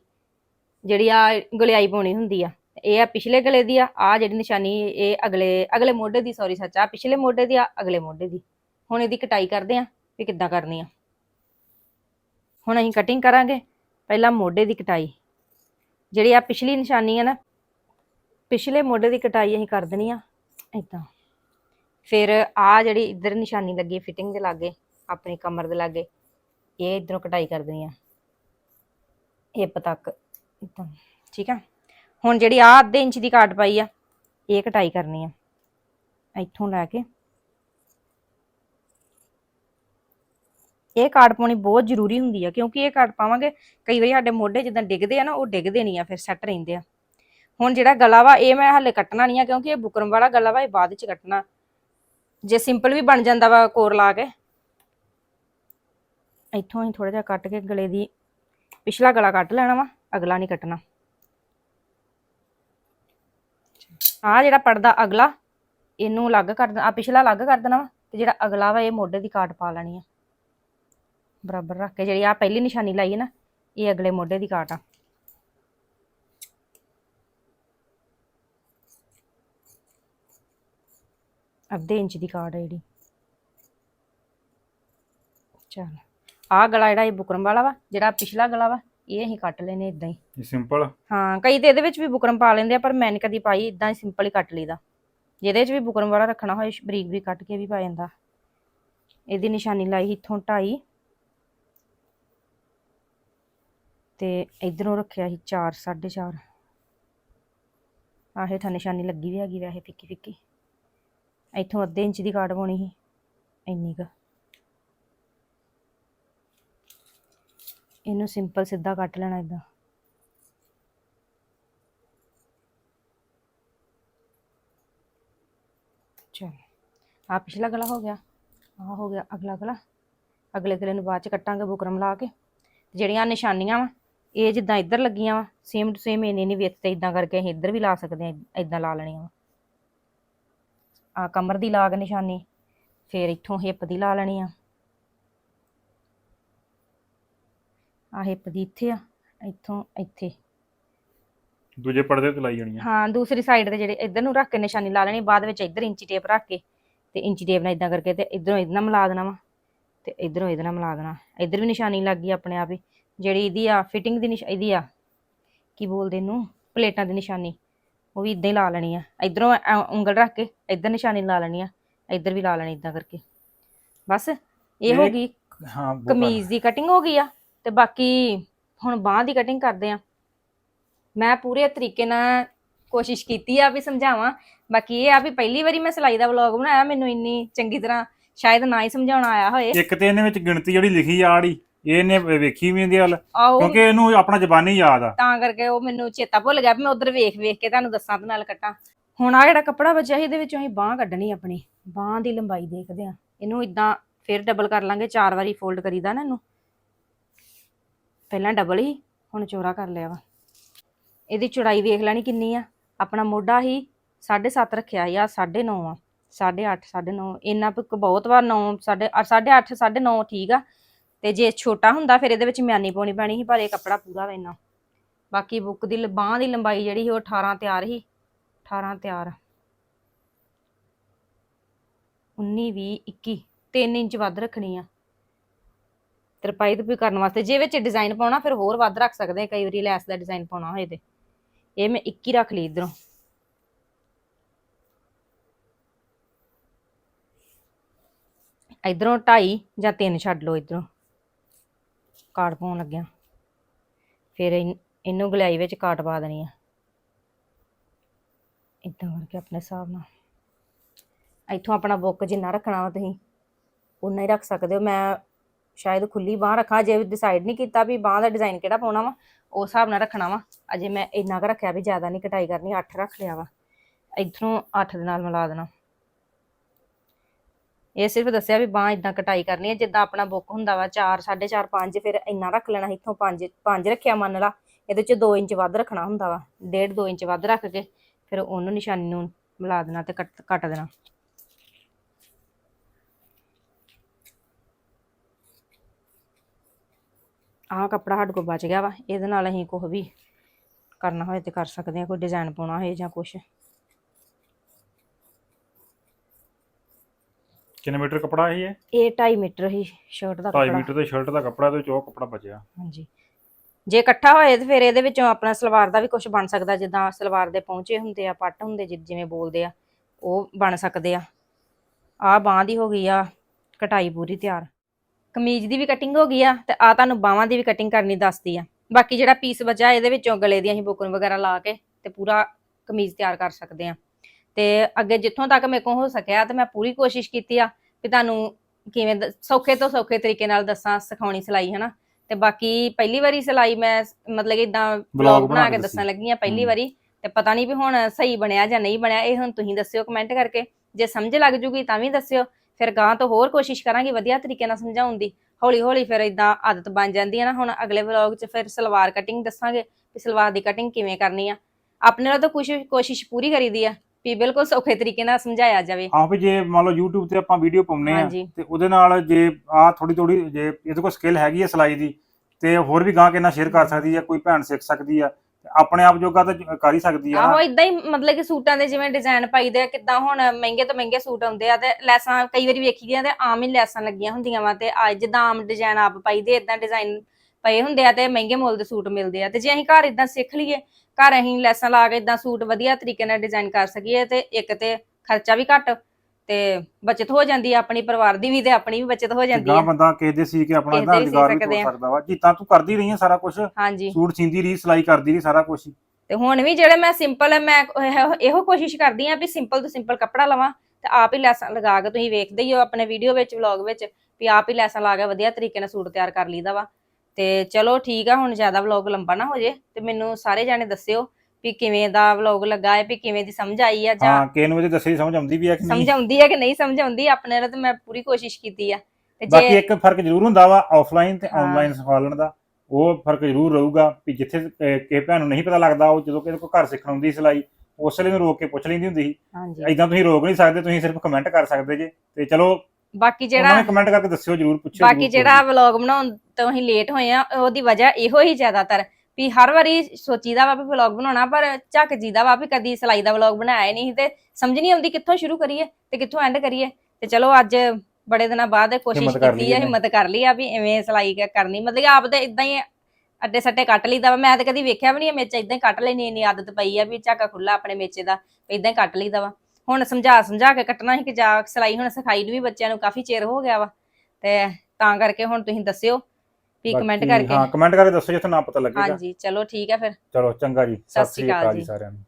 ਜਿਹੜੀ ਆ ਗੁਲਿਆਈ ਪਾਉਣੀ ਹੁੰਦੀ ਆ ਇਹ ਆ ਪਿਛਲੇ ਗਲੇ ਦੀ ਆ ਆ ਜਿਹੜੀ ਨਿਸ਼ਾਨੀ ਇਹ ਅਗਲੇ ਅਗਲੇ ਮੋਢੇ ਦੀ ਸੌਰੀ ਸੱਚ ਆ ਪਿਛਲੇ ਮੋਢੇ ਦੀ ਆ ਅਗਲੇ ਮੋਢੇ ਦੀ। ਹੁਣ ਇਹਦੀ ਕਟਾਈ ਕਰਦੇ ਆ ਵੀ ਕਿੱਦਾਂ ਕਰਨੀ ਆ। ਹੁਣ ਅਸੀਂ ਕਟਿੰਗ ਕਰਾਂਗੇ ਪਹਿਲਾਂ ਮੋਢੇ ਦੀ ਕਟਾਈ। ਜਿਹੜੀ ਆ ਪਿਛਲੀ ਨਿਸ਼ਾਨੀ ਆ ਨਾ, ਪਿਛਲੇ ਮੋਢੇ ਦੀ ਕਟਾਈ ਅਸੀਂ ਕਰ ਦੇਣੀ ਆ, ਏਦਾਂ। ਫਿਰ ਆ ਜਿਹੜੀ ਇੱਧਰ ਨਿਸ਼ਾਨੀ ਲੱਗੀ ਫਿਟਿੰਗ ਦੇ ਲਾਗੇ, ਆਪਣੀ ਕਮਰ ਦੇ ਲਾਗੇ, ਇਹ ਇਧਰੋਂ ਕਟਾਈ ਕਰ ਦੇਣੀ ਆ। ਹਿੱਪ ਤੱਕ ਏਦਾਂ, ਠੀਕ ਆ? ਹੁਣ ਜਿਹੜੀ ਆ ਅੱਧੇ ਇੰਚ ਦੀ ਕਾਟ ਪਾਈ ਆ, ਇਹ ਕਟਾਈ ਕਰਨੀ ਆ। ਇੱਥੋਂ ਲੈ ਕੇ। ਇਹ ਕਾਟ ਪਾਉਣੀ ਬਹੁਤ ਜ਼ਰੂਰੀ ਹੁੰਦੀ ਆ, ਕਿਉਂਕਿ ਇਹ ਕਾਟ ਪਾਵਾਂਗੇ, ਕਈ ਵਾਰੀ ਸਾਡੇ ਮੋਢੇ ਜਿੱਦਾਂ ਡਿੱਗਦੇ ਆ ਨਾ, ਉਹ ਡਿੱਗਦੇ ਨਹੀਂ ਆ, ਫਿਰ ਸੈੱਟ ਰਹਿੰਦੇ ਆ। ਹੁਣ ਜਿਹੜਾ ਗਲਾ ਵਾ, ਇਹ ਮੈਂ ਹਲੇ ਕੱਟਣਾ ਨਹੀਂ ਆ, ਕਿਉਂਕਿ ਇਹ ਬੁਕਰਮ ਵਾਲਾ ਗਲਾ ਵਾ, ਇਹ ਬਾਅਦ ਚ ਕੱਟਣਾ। ਜੇ ਸਿੰਪਲ ਵੀ ਬਣ ਜਾਂਦਾ ਵਾ ਕੋਰ ਲਾ ਕੇ। ਇੱਥੋਂ ਹੀ ਥੋੜਾ ਜਿਹਾ ਕੱਟ ਕੇ ਗਲੇ ਦੀ, ਪਿਛਲਾ ਗਲਾ ਕੱਟ ਲੈਣਾ ਵਾ, ਅਗਲਾ ਨਹੀਂ ਕੱਟਣਾ। ਆ ਜਿਹੜਾ ਪੜਦਾ ਅਗਲਾ, ਇਹਨੂੰ ਅਲੱਗ ਕਰ ਆ ਪਿਛਲਾ ਅਲੱਗ ਕਰ ਦੇਣਾ ਵਾ, ਤੇ ਜਿਹੜਾ ਅਗਲਾ ਵਾ, ਇਹ ਮੋਢੇ ਦੀ ਕਾਟ ਪਾ ਲੈਣੀ ਆ। ਬਰਾਬਰ ਰੱਖ ਕੇ ਜਿਹੜੀ ਆ ਪਹਿਲੀ ਨਿਸ਼ਾਨੀ ਲਾਈ ਹੈ ਨਾ, ਇਹ ਅਗਲੇ ਮੋਢੇ ਦੀ ਕਾਟ ਆ। ਅੱਧੇ ਇੰਚ ਦੀ ਕਾਟ ਆ ਜਿਹੜੀ। ਚਲ ਆ ਗਲਾ ਜਿਹੜਾ ਇਹ ਬੁਕਰਮ ਵਾਲਾ ਵਾ, ਜਿਹੜਾ ਪਿਛਲਾ ਗਲਾ ਵਾ, ਇਹ ਅਸੀਂ ਕੱਟ ਲੈਨੇ ਇਦਾਂ ਹੀ। ਇਹ ਸਿੰਪਲ ਹਾਂ, ਕਈ ਤੇ ਇਹਦੇ ਵਿੱਚ ਵੀ ਬੁਕਰਮ ਪਾ ਲੈਂਦੇ ਆ, ਪਰ ਮੈਂ ਨੀ ਕਦੀ ਪਾਈ ਇਦਾਂ ਹੀ ਸਿੰਪਲ ਹੀ ਕੱਟ ਲਈਦਾ। ਜਿਹਦੇ ਵਿੱਚ ਵੀ ਬੁਕਰਮ ਵਾਲਾ ਰੱਖਣਾ ਹੋਏ ਬਰੀਕ ਬਰੀਕ ਕੱਟ ਕੇ ਵੀ ਪਾ ਜਾਂਦਾ। ਇਹਦੀ ਨਿਸ਼ਾਨੀ ਲਾਈ ਇੱਥੋਂ ਢਾਈ। ਤੇ ਇਧਰੋਂ ਰੱਖਿਆ ਸੀ 4 4.5 ਆਹ ਹੇਠਾਂ ਨਿਸ਼ਾਨੀ ਲੱਗੀ ਵੀ ਹੈਗੀ ਵੈਸੇ ਫਿੱਕੀ ਫਿੱਕੀ। ਇੱਥੋਂ ਅੱਧੇ ਇੰਚ ਦੀ ਕਾਟ ਪਾਉਣੀ ਸੀ, ਇੰਨੀ ਕੁ। ਇਹਨੂੰ ਸਿੰਪਲ ਸਿੱਧਾ ਕੱਟ ਲੈਣਾ ਇਦਾਂ ਚਲ ਆ ਪਿਛਲਾ ਗਲਾ ਹੋ ਗਿਆ। ਆ ਹੋ ਗਿਆ ਅਗਲਾ ਗਲਾ। ਅਗਲੇ ਗਲੇ ਨੂੰ ਬਾਅਦ ਚ ਕੱਟਾਂਗੇ ਬੁਕਰਮ ਲਾ ਕੇ। ਜਿਹੜੀਆਂ ਨਿਸ਼ਾਨੀਆਂ ਵਾ, ਇਹ ਜਿੱਦਾਂ ਇੱਧਰ ਲੱਗੀਆਂ ਵਾ ਸੇਮ ਟੂ ਸੇਮ ਇਹਨੇ ਨਹੀਂ ਵਿੱਚ ਤੇ ਇਦਾਂ ਕਰਕੇ ਅਸੀਂ ਇੱਧਰ ਵੀ ਲਾ ਸਕਦੇ ਆ ਇਦਾਂ ਲਾ ਲੈਣੀਆਂ ਵਾ। ਆ ਕਮਰ ਦੀ ਲਾ ਕੇ ਨਿਸ਼ਾਨੀ, ਫਿਰ ਇੱਥੋਂ ਹਿੱਪ ਦੀ ਲਾ ਲੈਣੀ ਆ। ਆ ਹਿੱਪ ਦੀ ਇੱਥੇ ਆ, ਇੱਥੋਂ ਇੱਥੇ। ਦੂਜੇ ਪਰਦੇ ਤੇ ਲਾਈ ਜਾਣੀ ਆ। ਹਾਂ ਦੂਸਰੀ ਸਾਈਡ ਤੇ ਜਿਹੜੇ ਇੱਧਰ ਨੂੰ ਰੱਖ ਕੇ ਨਿਸ਼ਾਨੀ ਲਾ ਲੈਣੀ ਬਾਅਦ ਵਿੱਚ ਇੱਧਰ ਇੰਚੀ ਟੇਪ ਰੱਖ ਕੇ ਤੇ ਇੰਚੀ ਟੇਪ ਨਾਲ ਇਦਾਂ ਕਰਕੇ ਤੇ ਇਧਰੋਂ ਇਹਦੇ ਨਾਲ ਮਿਲਾ ਦੇਣਾ ਵਾ। ਤੇ ਇਧਰੋਂ ਇਹਦੇ ਨਾਲ ਮਿਲਾ ਦੇਣਾ। ਇੱਧਰ ਵੀ ਨਿਸ਼ਾਨੀ ਲੱਗ ਗਈ ਆਪਣੇ ਆਪ ਹੀ। ਜਿਹੜੀ ਇਹਦੀ ਆ ਫਿਟਿੰਗ ਦੀ ਨਿਸ਼ ਇਹਦੀ ਆ ਕੀ ਬੋਲਦੇ ਇਹਨੂੰ? ਪਲੇਟਾਂ ਦੀ ਨਿਸ਼ਾਨੀ। ਉਹ ਵੀ ਇਦਾਂ ਹੀ ਲਾ ਲੈਣੀ ਆ। ਇਧਰੋਂ ਉਂਗਲ ਰੱਖ ਕੇ ਇੱਧਰ ਨਿਸ਼ਾਨੀ ਲਾ ਲੈਣੀ ਆ। ਇੱਧਰ ਵੀ ਲਾ ਲੈਣੀ ਇਦਾਂ ਕਰਕੇ। ਬਸ ਇਹ ਹੋ ਗਈ ਹਾਂ ਕਮੀਜ਼ ਦੀ ਕਟਿੰਗ ਹੋ ਗਈ ਆ। ਤੇ ਬਾਕੀ ਹੁਣ ਬਾਹ ਦੀ ਕਟਿੰਗ ਕਰਦੇ ਆ। ਮੈਂ ਪੂਰੇ ਤਰੀਕੇ ਨਾਲ ਕੋਸ਼ਿਸ਼ ਕੀਤੀ ਆ ਵੀ ਸਮਝਾਵਾਂ। ਬਾਕੀ ਇਹ ਆ ਵੀ ਪਹਿਲੀ ਵਾਰੀ ਮੈਂ ਸਿਲਾਈ ਦਾ ਵਲੌਗ ਬਣਾਇਆ ਮੈਨੂੰ ਇੰਨੀ ਚੰਗੀ ਤਰ੍ਹਾਂ ਸ਼ਾਇਦ ਨਾ ਹੀ ਸਮਝਾਉਣਾ ਆਇਆ ਹੋਏ। ਇੱਕ ਤੇ ਇਹਨੇ ਵਿੱਚ ਗਿਣਤੀ ਜਿਹੜੀ ਲਿਖੀ ਆ ਆੜੀ ਇਹਨੇ ਵੇਖੀ ਵੀ ਇਹਦੀ ਹਲ ਆਓ ਕਿਉਂਕਿ ਇਹਨੂੰ ਆਪਣਾ ਜ਼ਬਾਨੀ ਯਾਦ ਆ। ਤਾਂ ਕਰਕੇ ਉਹ ਮੈਨੂੰ ਚੇਤਾ ਭੁੱਲ ਗਿਆ ਵੀ ਮੈਂ ਉਧਰ ਵੇਖ ਵੇਖ ਕੇ ਤੁਹਾਨੂੰ ਦੱਸਾਂ ਤੇ ਨਾਲ ਕੱਟਾਂ। ਹੁਣ ਆ ਜਿਹੜਾ ਕੱਪੜਾ ਬਚਿਆ ਸੀ ਇਹਦੇ ਵਿੱਚੋਂ ਅਸੀਂ ਬਾਹ ਕੱਢਣੀ ਆਪਣੀ। ਬਾਹ ਦੀ ਲੰਬਾਈ ਦੇਖਦੇ ਆ। ਇਹਨੂੰ ਇਦਾਂ ਫਿਰ ਡਬਲ ਕਰ ਲਾਂਗੇ ਚਾਰ ਵਾਰੀ ਫੋਲਡ ਕਰੀਦਾ ਨਾ ਇਹਨੂੰ। ਪਹਿਲਾਂ ਡਬਲ ਹੀ ਹੁਣ ਚੌੜਾ ਕਰ ਲਿਆ ਵਾ। ਇਹਦੀ ਚੌੜਾਈ ਵੇਖ ਲੈਣੀ ਕਿੰਨੀ ਆ। ਆਪਣਾ ਮੋਢਾ ਹੀ 7.5 ਰੱਖਿਆ ਸੀ ਆ। 9.5 ਆ 8.5 9.5 ਇੰਨਾ ਕੁ ਬਹੁਤ ਵਾਰ 9 8.5 8.5 9 ਠੀਕ ਆ। ਤੇ ਜੇ ਛੋਟਾ ਹੁੰਦਾ ਫਿਰ ਇਹਦੇ ਵਿੱਚ ਮਿਆਨੀ ਪਾਉਣੀ ਪੈਣੀ ਸੀ, ਪਰ ਇਹ ਕੱਪੜਾ ਪੂਰਾ ਵਾ ਇੰਨਾ। ਬਾਕੀ ਬੁੱਕ ਦੀ ਬਾਹ ਦੀ ਲੰਬਾਈ ਜਿਹੜੀ ਸੀ ਉਹ 18 ਤਿਆਰ ਸੀ। 18 ਤਿਆਰ। 19 20 21 3 ਇੰਚ ਵੱਧ ਰੱਖਣੀ ਆ। ਤਰਪਾਈ ਤੇ ਕਰਨ ਵਾਸਤੇ ਜੇ ਵਿੱਚ ਡਿਜ਼ਾਈਨ ਪਾਉਣਾ ਫਿਰ ਹੋਰ ਵੱਧ ਰੱਖ ਸਕਦੇ ਆ। ਕਈ ਵਾਰੀ ਲੈਸ ਦਾ ਡਿਜ਼ਾਈਨ ਪਾਉਣਾ ਹੋਏ ਤੇ। ਇਹ ਮੈਂ 21 ਰੱਖ ਲਈ ਇਧਰੋਂ। ਇਧਰੋਂ 2.5 ਜਾਂ 3 ਛੱਡ ਲਓ ਇਧਰੋਂ। ਕਾਟ ਪਾਉਣ ਲੱਗਿਆ। ਫਿਰ ਇਹਨੂੰ ਗਲਾਈ ਵਿੱਚ ਕਾਟ ਪਾ ਦੇਣੀ ਆ। ਇਦਾਂ ਕਰਕੇ ਆਪਣੇ ਹਿਸਾਬ ਨਾਲ। ਇੱਥੋਂ ਆਪਣਾ ਬੁੱਕ ਜਿੰਨਾ ਰੱਖਣਾ ਵਾ ਤੁਸੀਂ ਉਨਾ ਹੀ ਰੱਖ ਸਕਦੇ ਹੋ। ਮੈਂ ਸ਼ਾਇਦ ਖੁੱਲੀ ਬਾਹ ਰੱਖਾਂ ਜੇ ਡਿਸਾਈਡ ਨਹੀਂ ਕੀਤਾ ਵੀ ਬਾਹ ਦਾ ਡਿਜ਼ਾਈਨ ਕਿਹੜਾ ਪਾਉਣਾ ਵਾ ਉਸ ਹਿਸਾਬ ਨਾਲ ਰੱਖਣਾ ਵਾ। ਅਜੇ ਮੈਂ ਇੰਨਾ ਕੁ ਰੱਖਿਆ ਵੀ ਜ਼ਿਆਦਾ ਨਹੀਂ ਕਟਾਈ ਕਰਨੀ 8 ਰੱਖ ਲਿਆ ਵਾ। ਇੱਥੋਂ 8 ਦੇ ਨਾਲ ਮਿਲਾ ਦੇਣਾ। ਇਹ ਸਿਰਫ ਦੱਸਿਆ ਵੀ ਬਾਹ ਇਦਾਂ ਕਟਾਈ ਕਰਨੀ ਹੈ ਜਿੱਦਾਂ ਆਪਣਾ ਬੁੱਕ ਹੁੰਦਾ ਵਾ 4 4.5 5 ਫਿਰ ਇੰਨਾ ਰੱਖ ਲੈਣਾ ਇੱਥੋਂ 5 5 ਰੱਖਿਆ ਮੰਨ ਲਾ, ਇਹਦੇ ਚ 2 ਇੰਚ ਵੱਧ ਰੱਖਣਾ ਹੁੰਦਾ ਵਾ 1.5 2 ਇੰਚ ਵੱਧ ਰੱਖ ਕੇ, ਫਿਰ ਉਹਨੂੰ ਨਿਸ਼ਾਨੀ ਨੂੰ ਮਿਲਾ ਦੇਣਾ ਤੇ ਕੱਟ ਕੱਟ ਦੇਣਾ। ਆਹ ਕੱਪੜਾ ਸਾਡੇ ਕੋਲ ਬਚ ਗਿਆ ਵਾ ਇਹਦੇ ਨਾਲ ਅਸੀਂ ਕੁਝ ਵੀ ਕਰਨਾ ਹੋਏ ਤੇ ਕਰ ਸਕਦੇ ਹਾਂ ਕੋਈ ਡਿਜ਼ਾਈਨ ਪਾਉਣਾ ਹੋਏ ਜਾਂ ਕੁਝ ਕਿੰਨੇ ਮੀਟਰ ਕਪੜਾ ਇਹ? ਹੈ ਇਹ 2.5 ਮੀਟਰ ਹੀ ਸ਼ਰਟ ਦਾ 2.5 ਕੱਪੜਾ। ਮੀਟਰ ਦੇ ਸ਼ਰਟ ਦਾ ਕਪੜਾ ਤੇ ਚੋ ਕਪੜਾ ਬਚਿਆ। ਹਾਂਜੀ। ਜੇ ਇਕੱਠਾ ਹੋਏ ਤੇ ਫਿਰ ਇਹਦੇ ਵਿੱਚੋਂ ਆਪਣਾ ਸਲਵਾਰ ਦਾ ਵੀ ਕੁਝ ਬਣ ਸਕਦਾ ਜਿੱਦਾਂ ਸਲਵਾਰ ਦੇ ਪਹੁੰਚੇ ਹੁੰਦੇ ਆ ਪੱਟ ਹੁੰਦੇ ਜਿ- ਜਿਵੇਂ ਬੋਲਦੇ ਆ ਉਹ ਬਣ ਸਕਦੇ ਆ। ਆ ਬਾਹ ਦੀ ਹੋ ਗਈ ਆ ਕਟਾਈ ਪੂਰੀ ਤਿਆਰ। ਕਮੀਜ਼ ਦੀ ਵੀ ਕਟਿੰਗ ਹੋ ਗਈ ਆ ਤੇ ਆ ਤੁਹਾਨੂੰ ਬਾਹਾਂ ਦੀ ਵੀ ਕਟਿੰਗ ਕਰਨੀ ਦੱਸਦੀ ਆ। ਬਾਕੀ ਜਿਹੜਾ ਪੀਸ ਬਚਾ ਇਹਦੇ ਵਿੱਚੋਂ ਗਲੇ ਦੀਆਂ ਅਸੀਂ ਬੁਕਨ ਵਗੈਰਾ ਲਾ ਕੇ ਤੇ ਪੂਰਾ ਕਮੀਜ਼ ਤਿਆਰ ਕਰ ਸਕਦੇ ਆ। ਤੇ ਅੱਗੇ ਜਿੱਥੋਂ ਤੱਕ ਮੇਰੇ ਕੋਲ ਹੋ ਸਕਿਆ ਤੇ ਮੈਂ ਪੂਰੀ ਕੋਸ਼ਿਸ਼ ਕੀਤੀ ਆ ਕਿ ਤੁਹਾਨੂੰ ਕਿਵੇਂ ਸੌਖੇ ਤੋਂ ਸੌਖੇ ਤਰੀਕੇ ਨਾਲ ਦੱਸਾਂ ਸਿਖਾਉਣੀ ਸਿਲਾਈ ਹਨਾ? ਤੇ ਬਾਕੀ ਪਹਿਲੀ ਵਾਰੀ ਸਿਲਾਈ ਮੈਂ ਮਤਲਬ ਕਿ ਇਦਾਂ ਵਲੌਗ ਬਣਾ ਕੇ ਦੱਸਣ ਲੱਗੀ ਆ ਪਹਿਲੀ। ਵਾਰੀ ਤੇ ਪਤਾ ਨਹੀਂ ਵੀ ਹੁਣ ਸਹੀ ਬਣਿਆ ਜਾਂ ਨਹੀਂ ਬਣਿਆ ਇਹ ਹੁਣ ਤੁਸੀਂ ਦੱਸਿਓ ਕਮੈਂਟ ਕਰਕੇ। ਜੇ ਸਮਝ ਲੱਗ ਜੂਗੀ ਤਾਂ ਵੀ ਦੱਸਿਓ। ਫਿਰ ਗਾਂ ਤੋਂ ਹੋਰ ਕੋਸ਼ਿਸ਼ ਕਰਾਂਗੀ ਵਧੀਆ ਤਰੀਕੇ ਨਾਲ ਸਮਝਾਉਣ ਦੀ। ਹੌਲੀ ਹੌਲੀ ਫਿਰ ਇਦਾਂ ਆਦਤ ਬਣ ਜਾਂਦੀ ਹੈ ਨਾ ਹੁਣ ਅਗਲੇ ਵਲੌਗ 'ਚ ਫਿਰ ਸਲਵਾਰ ਕਟਿੰਗ ਦੱਸਾਂਗੇ ਵੀ ਸਲਵਾਰ ਦੀ ਕਟਿੰਗ ਕਿਵੇਂ ਕਰਨੀ ਆ। ਆਪਣੇ ਨਾਲ ਤਾਂ ਕੁਛ ਕੋਸ਼ਿਸ਼ ਪੂਰੀ ਕਰੀਦੀ ਆ ਵੀ ਬਿਲਕੁਲ ਸੌਖੇ ਤਰੀਕੇ ਨਾਲ ਸਮਝਾਇਆ ਜਾਵੇ। ਹਾਂ ਵੀ ਜੇ ਮੰਨ ਲਓ YouTube ਤੇ ਆਪਾਂ ਵੀਡੀਓ ਪਾਉਨੇ ਆ ਹਾਂਜੀ। ਤੇ ਉਹਦੇ ਨਾਲ ਜੇ ਆ ਥੋੜੀ ਥੋੜੀ ਜੇ ਇਹਦੇ ਕੋਲ ਸਕਿੱਲ ਹੈਗੀ ਹੈ ਸਿਲਾਈ ਦੀ ਤੇ ਹੋਰ ਵੀ ਗਾਂ ਕਿੰਨਾ ਸ਼ੇਅਰ ਕਰ ਸਕਦੀ ਹੈ ਕੋਈ ਭੈਣ ਸਿੱਖ ਸਕਦੀ ਆ। ਆਪਣੇ ਆਪ ਜੋਗਾ ਤਾਂ ਕਰ ਹੀ ਸਕਦੀ ਆ। ਆਹੋ ਇਦਾਂ ਹੀ ਮਤਲਬ ਕਿ ਸੂਟਾਂ ਦੇ ਜਿਵੇਂ ਡਿਜ਼ਾਈਨ ਪਾਈਦੇ ਆ, ਕਿੱਦਾਂ ਹੁਣ ਮਹਿੰਗੇ ਤੋਂ ਮਹਿੰਗੇ ਸੂਟ ਆਉਂਦੇ ਆ ਤੇ ਲੈਸਾਂ ਕਈ ਵਾਰੀ ਵੇਖੀ ਤੇ ਆਮ ਹੀ ਲੈਸਾਂ ਲੱਗੀਆਂ ਹੁੰਦੀਆਂ ਵਾ ਤੇ ਅੱਜ ਜਿੱਦਾਂ ਆਮ ਡਿਜ਼ਾਈਨ ਆਪ ਪਾਈਦੇ ਇਦਾਂ ਡਿਜ਼ਾਈਨ ਪਏ ਹੁੰਦੇ ਆ ਤੇ ਮਹਿੰਗੇ ਮੁੱਲ ਦੇ ਸੂਟ ਮਿਲਦੇ ਆ। ਤੇ ਜੇ ਅਸੀਂ ਘਰ ਇਦਾਂ ਸਿੱਖ ਲਈਏ, ਘਰ ਅਸੀਂ ਲੈਸਾਂ ਲਾ ਕੇ ਇਦਾਂ ਸੂਟ ਵਧੀਆ ਤਰੀਕੇ ਨਾਲ ਡਿਜ਼ਾਈਨ ਕਰ ਸਕੀਏ ਤੇ ਇੱਕ ਤੇ ਖਰਚਾ ਵੀ ਘੱਟ ਤੇ ਬਚਤ ਹੋ ਜਾਂਦੀ ਆ ਆਪਣੀ ਪਰਿਵਾਰ ਦੀ ਵੀ ਤੇ ਆਪਣੀ ਵੀ ਬਚਤ ਹੋ ਜਾਂਦੀ ਗਾਂ ਆ। ਬੰਦਾ ਕਿਸੇ ਦੇ ਸੀ ਕੇ ਆਪਣਾ ਕਿਸੇ ਇਹਦਾ ਵੀ ਸੀ ਰੁਜ਼ਗਾਰ ਵੀ ਸਕਦੇ ਤੋੜ ਆ। ਸਕਦਾ ਵਾ। ਜਿੱਦਾਂ ਤੂੰ ਕਰਦੀ ਰਹੀ ਹੈ ਸਾਰਾ ਕੁਝ ਹਾਂਜੀ। ਸੂਟ ਸੀਂਦੀ ਰਹੀ ਸਿਲਾਈ ਕਰਦੀ ਰਹੀ ਸਾਰਾ ਕੁਝ ਤੇ ਹੁਣ ਵੀ ਜਿਹੜੇ ਮੈਂ ਸਿੰਪਲ ਮੈਂ ਇਹੋ- ਇਹੋ ਕੋਸ਼ਿਸ਼ ਕਰਦੀ ਆ ਵੀ ਸਿੰਪਲ ਤੋਂ ਸਿੰਪਲ ਕੱਪੜਾ ਲਵਾਂ ਤੇ ਆਪ ਹੀ ਲੈਸਾਂ ਲਗਾ ਕੇ ਤੁਸੀਂ ਵੇਖਦੇ ਹੀ ਹੋ ਆਪਣੇ ਵੀਡੀਓ ਵਿੱਚ ਵਲੌਗ ਵਿੱਚ ਵੀ ਆਪ ਹੀ ਲੈਸਾਂ ਲਾ ਕੇ ਵਧੀਆ ਤਰੀਕੇ ਨਾਲ ਸੂਟ ਤਿਆਰ ਕਰ ਲਈਦਾ ਵਾ। ਤੇ ਚਲੋ ਠੀਕ ਆ ਹੁਣ ਜ਼ਿਆਦਾ ਵਲੌਗ ਲੰਬਾ ਨਾ ਹੋ ਜੇ ਤੇ ਮੈਨੂੰ ਸਾਰੇ ਜਾਣੇ ਦੱਸਿਓ ਵੀ ਕਿਵੇਂ ਦਾ ਵਲੌਗ ਲੱਗਾ ਹੈ ਵੀ ਕਿਵੇਂ ਦੀ ਸਮਝ ਆਈ ਆ ਜਾਂ ਹਾਂ ਕਿਸੇ ਨੂੰ ਇਹਦੇ ਦੱਸੇ ਸਮਝ ਆਉਂਦੀ ਵੀ ਆ ਕਿ ਨਹੀਂ? ਸਮਝ ਆਉਂਦੀ ਹੈ ਕਿ ਨਹੀਂ ਸਮਝ ਆਉਂਦੀ ਆਪਣੇ ਨਾਲ ਤੇ ਮੈਂ ਪੂਰੀ ਕੋਸ਼ਿਸ਼ ਕੀਤੀ ਆ। ਤੇ ਬਾਕੀ ਇੱਕ ਫ਼ਰਕ ਜ਼ਰੂਰ ਹੁੰਦਾ ਵਾ ਆਫਲਾਈਨ ਤੇ ਹਾਂ। ਆਨਲਾਈਨ ਸਿਖਾਉਣ ਦਾ ਉਹ ਫ਼ਰਕ ਜ਼ਰੂਰ ਰਹੂਗਾ ਵੀ ਜਿੱਥੇ ਅਹ, ਕਿਸੇ ਭੈਣ ਨੂੰ ਨਹੀਂ ਪਤਾ ਲੱਗਦਾ ਉਹ ਜਦੋਂ ਕਿਸੇ ਕੋ ਘਰ ਸਿੱਖਣ ਆਉਂਦੀ ਸਿਲਾਈ ਉਸ ਵੇਲੇ ਨੂੰ ਰੋਕ ਕੇ ਪੁੱਛ ਲੈਂਦੀ ਹੁੰਦੀ ਸੀ। ਹਾਂਜੀ। ਐਦਾਂ ਤੁਸੀਂ ਰੋਕ ਨਹੀਂ ਸਕਦੇ ਤੁਸੀਂ ਸਿਰਫ ਕਮੈਂਟ ਕਰ ਸਕਦੇ ਜੇ। ਤੇ ਚਲੋ ਬਾਕੀ ਉਹਨਾਂ ਜਿਹੜਾ ਨੇ ਕਮੈਂਟ ਕਰਕੇ ਦੱਸਿਓ ਜ਼ਰੂਰ ਪੁੱਛਿਓ ਬਾਕੀ ਜ਼ਰੂਰ ਜਿਹੜਾ ਵਲੌਗ ਬਣਾਉਣ ਤੋਂ ਅਸੀਂ ਲੇਟ ਹੋਏ ਆ ਉਹਦੀ ਵਜ੍ਹਾ ਇਹੋ ਹੀ ਜ਼ਿਆਦਾਤਰ ਵੀ ਹਰ ਵਾਰੀ ਸੋਚੀਦਾ ਵਾ ਵੀ ਵਲੌਗ ਬਣਾਉਣਾ ਪਰ ਝੱਕ ਜੀਦਾ ਵਾ ਵੀ ਕਦੀ ਸਿਲਾਈ ਦਾ ਵਲੌਗ ਬਣਾਇਆ ਹੀ ਨਹੀਂ ਤੇ ਸਮਝ ਨਹੀਂ ਆਉਂਦੀ ਕਿੱਥੋਂ ਸ਼ੁਰੂ ਕਰੀਏ ਤੇ ਕਿੱਥੋਂ ਐਂਡ ਕਰੀਏ। ਤੇ ਚਲੋ ਅੱਜ ਬੜੇ ਦਿਨਾਂ ਬਾਅਦ ਕੋਸ਼ਿਸ਼ ਕੀਤੀ ਹੈ। ਹਿੰਮਤ ਕਰ ਲਈ ਆ ਵੀ ਐਵੇਂ ਸਿਲਾਈ ਕਰਨੀ। ਮਤਲਬ ਕਿ ਆਪ ਤੇ ਇਦਾਂ ਹੀ ਅੱਡੇ ਸੱਟੇ ਕੱਟ ਲਈਦਾ ਵਾ। ਮੈਂ ਤਾਂ ਕਦੀ ਵੇਖਿਆ ਵੀ ਨਹੀਂ ਮੇਚਾ ਇਦਾਂ ਹੀ ਕੱਟ ਲੈਣੀ ਇੰਨੀ ਆਦਤ ਪਈ ਆ ਵੀ ਝਾਕਾ ਖੁੱਲਾ ਆਪਣੇ ਮੇਚੇ ਦਾ ਇਦਾਂ ਹੀ ਕੱਟ ਲਈਦਾ ਵਾ। ਹੁਣ ਸਮਝਾ ਸਮਝਾ ਕੇ ਕੱਟਣਾ ਸੀ ਕਿ ਜਾ ਸਿਲਾਈ ਹੁਣ ਸਿਖਾਈ ਨੂੰ ਵੀ ਬੱਚਿਆਂ ਨੂੰ ਕਾਫੀ ਚਿਰ ਹੋ ਗਿਆ ਵਾ। ਤੇ ਤਾਂ ਕਰਕੇ ਹੁਣ ਤੁਸੀਂ ਦੱਸਿਓ ਵੀ ਕਮੈਂਟ ਬਾਕੀ ਕਰਕੇ। ਹਾਂ ਕਮੈਂਟ ਕਰਕੇ ਦੱਸੋ ਜੇ ਤੁਹਾਨੂੰ ਨਾ ਪਤਾ ਲੱਗੇਗਾ। ਹਾਂਜੀ ਚਲੋ ਠੀਕ ਹੈ ਫਿਰ। ਚਲੋ ਚੰਗਾ ਜੀ ਸਤਿ ਸ਼੍ਰੀ ਅਕਾਲ ਜੀ। ਸਾਰਿਆਂ ਨੂੰ।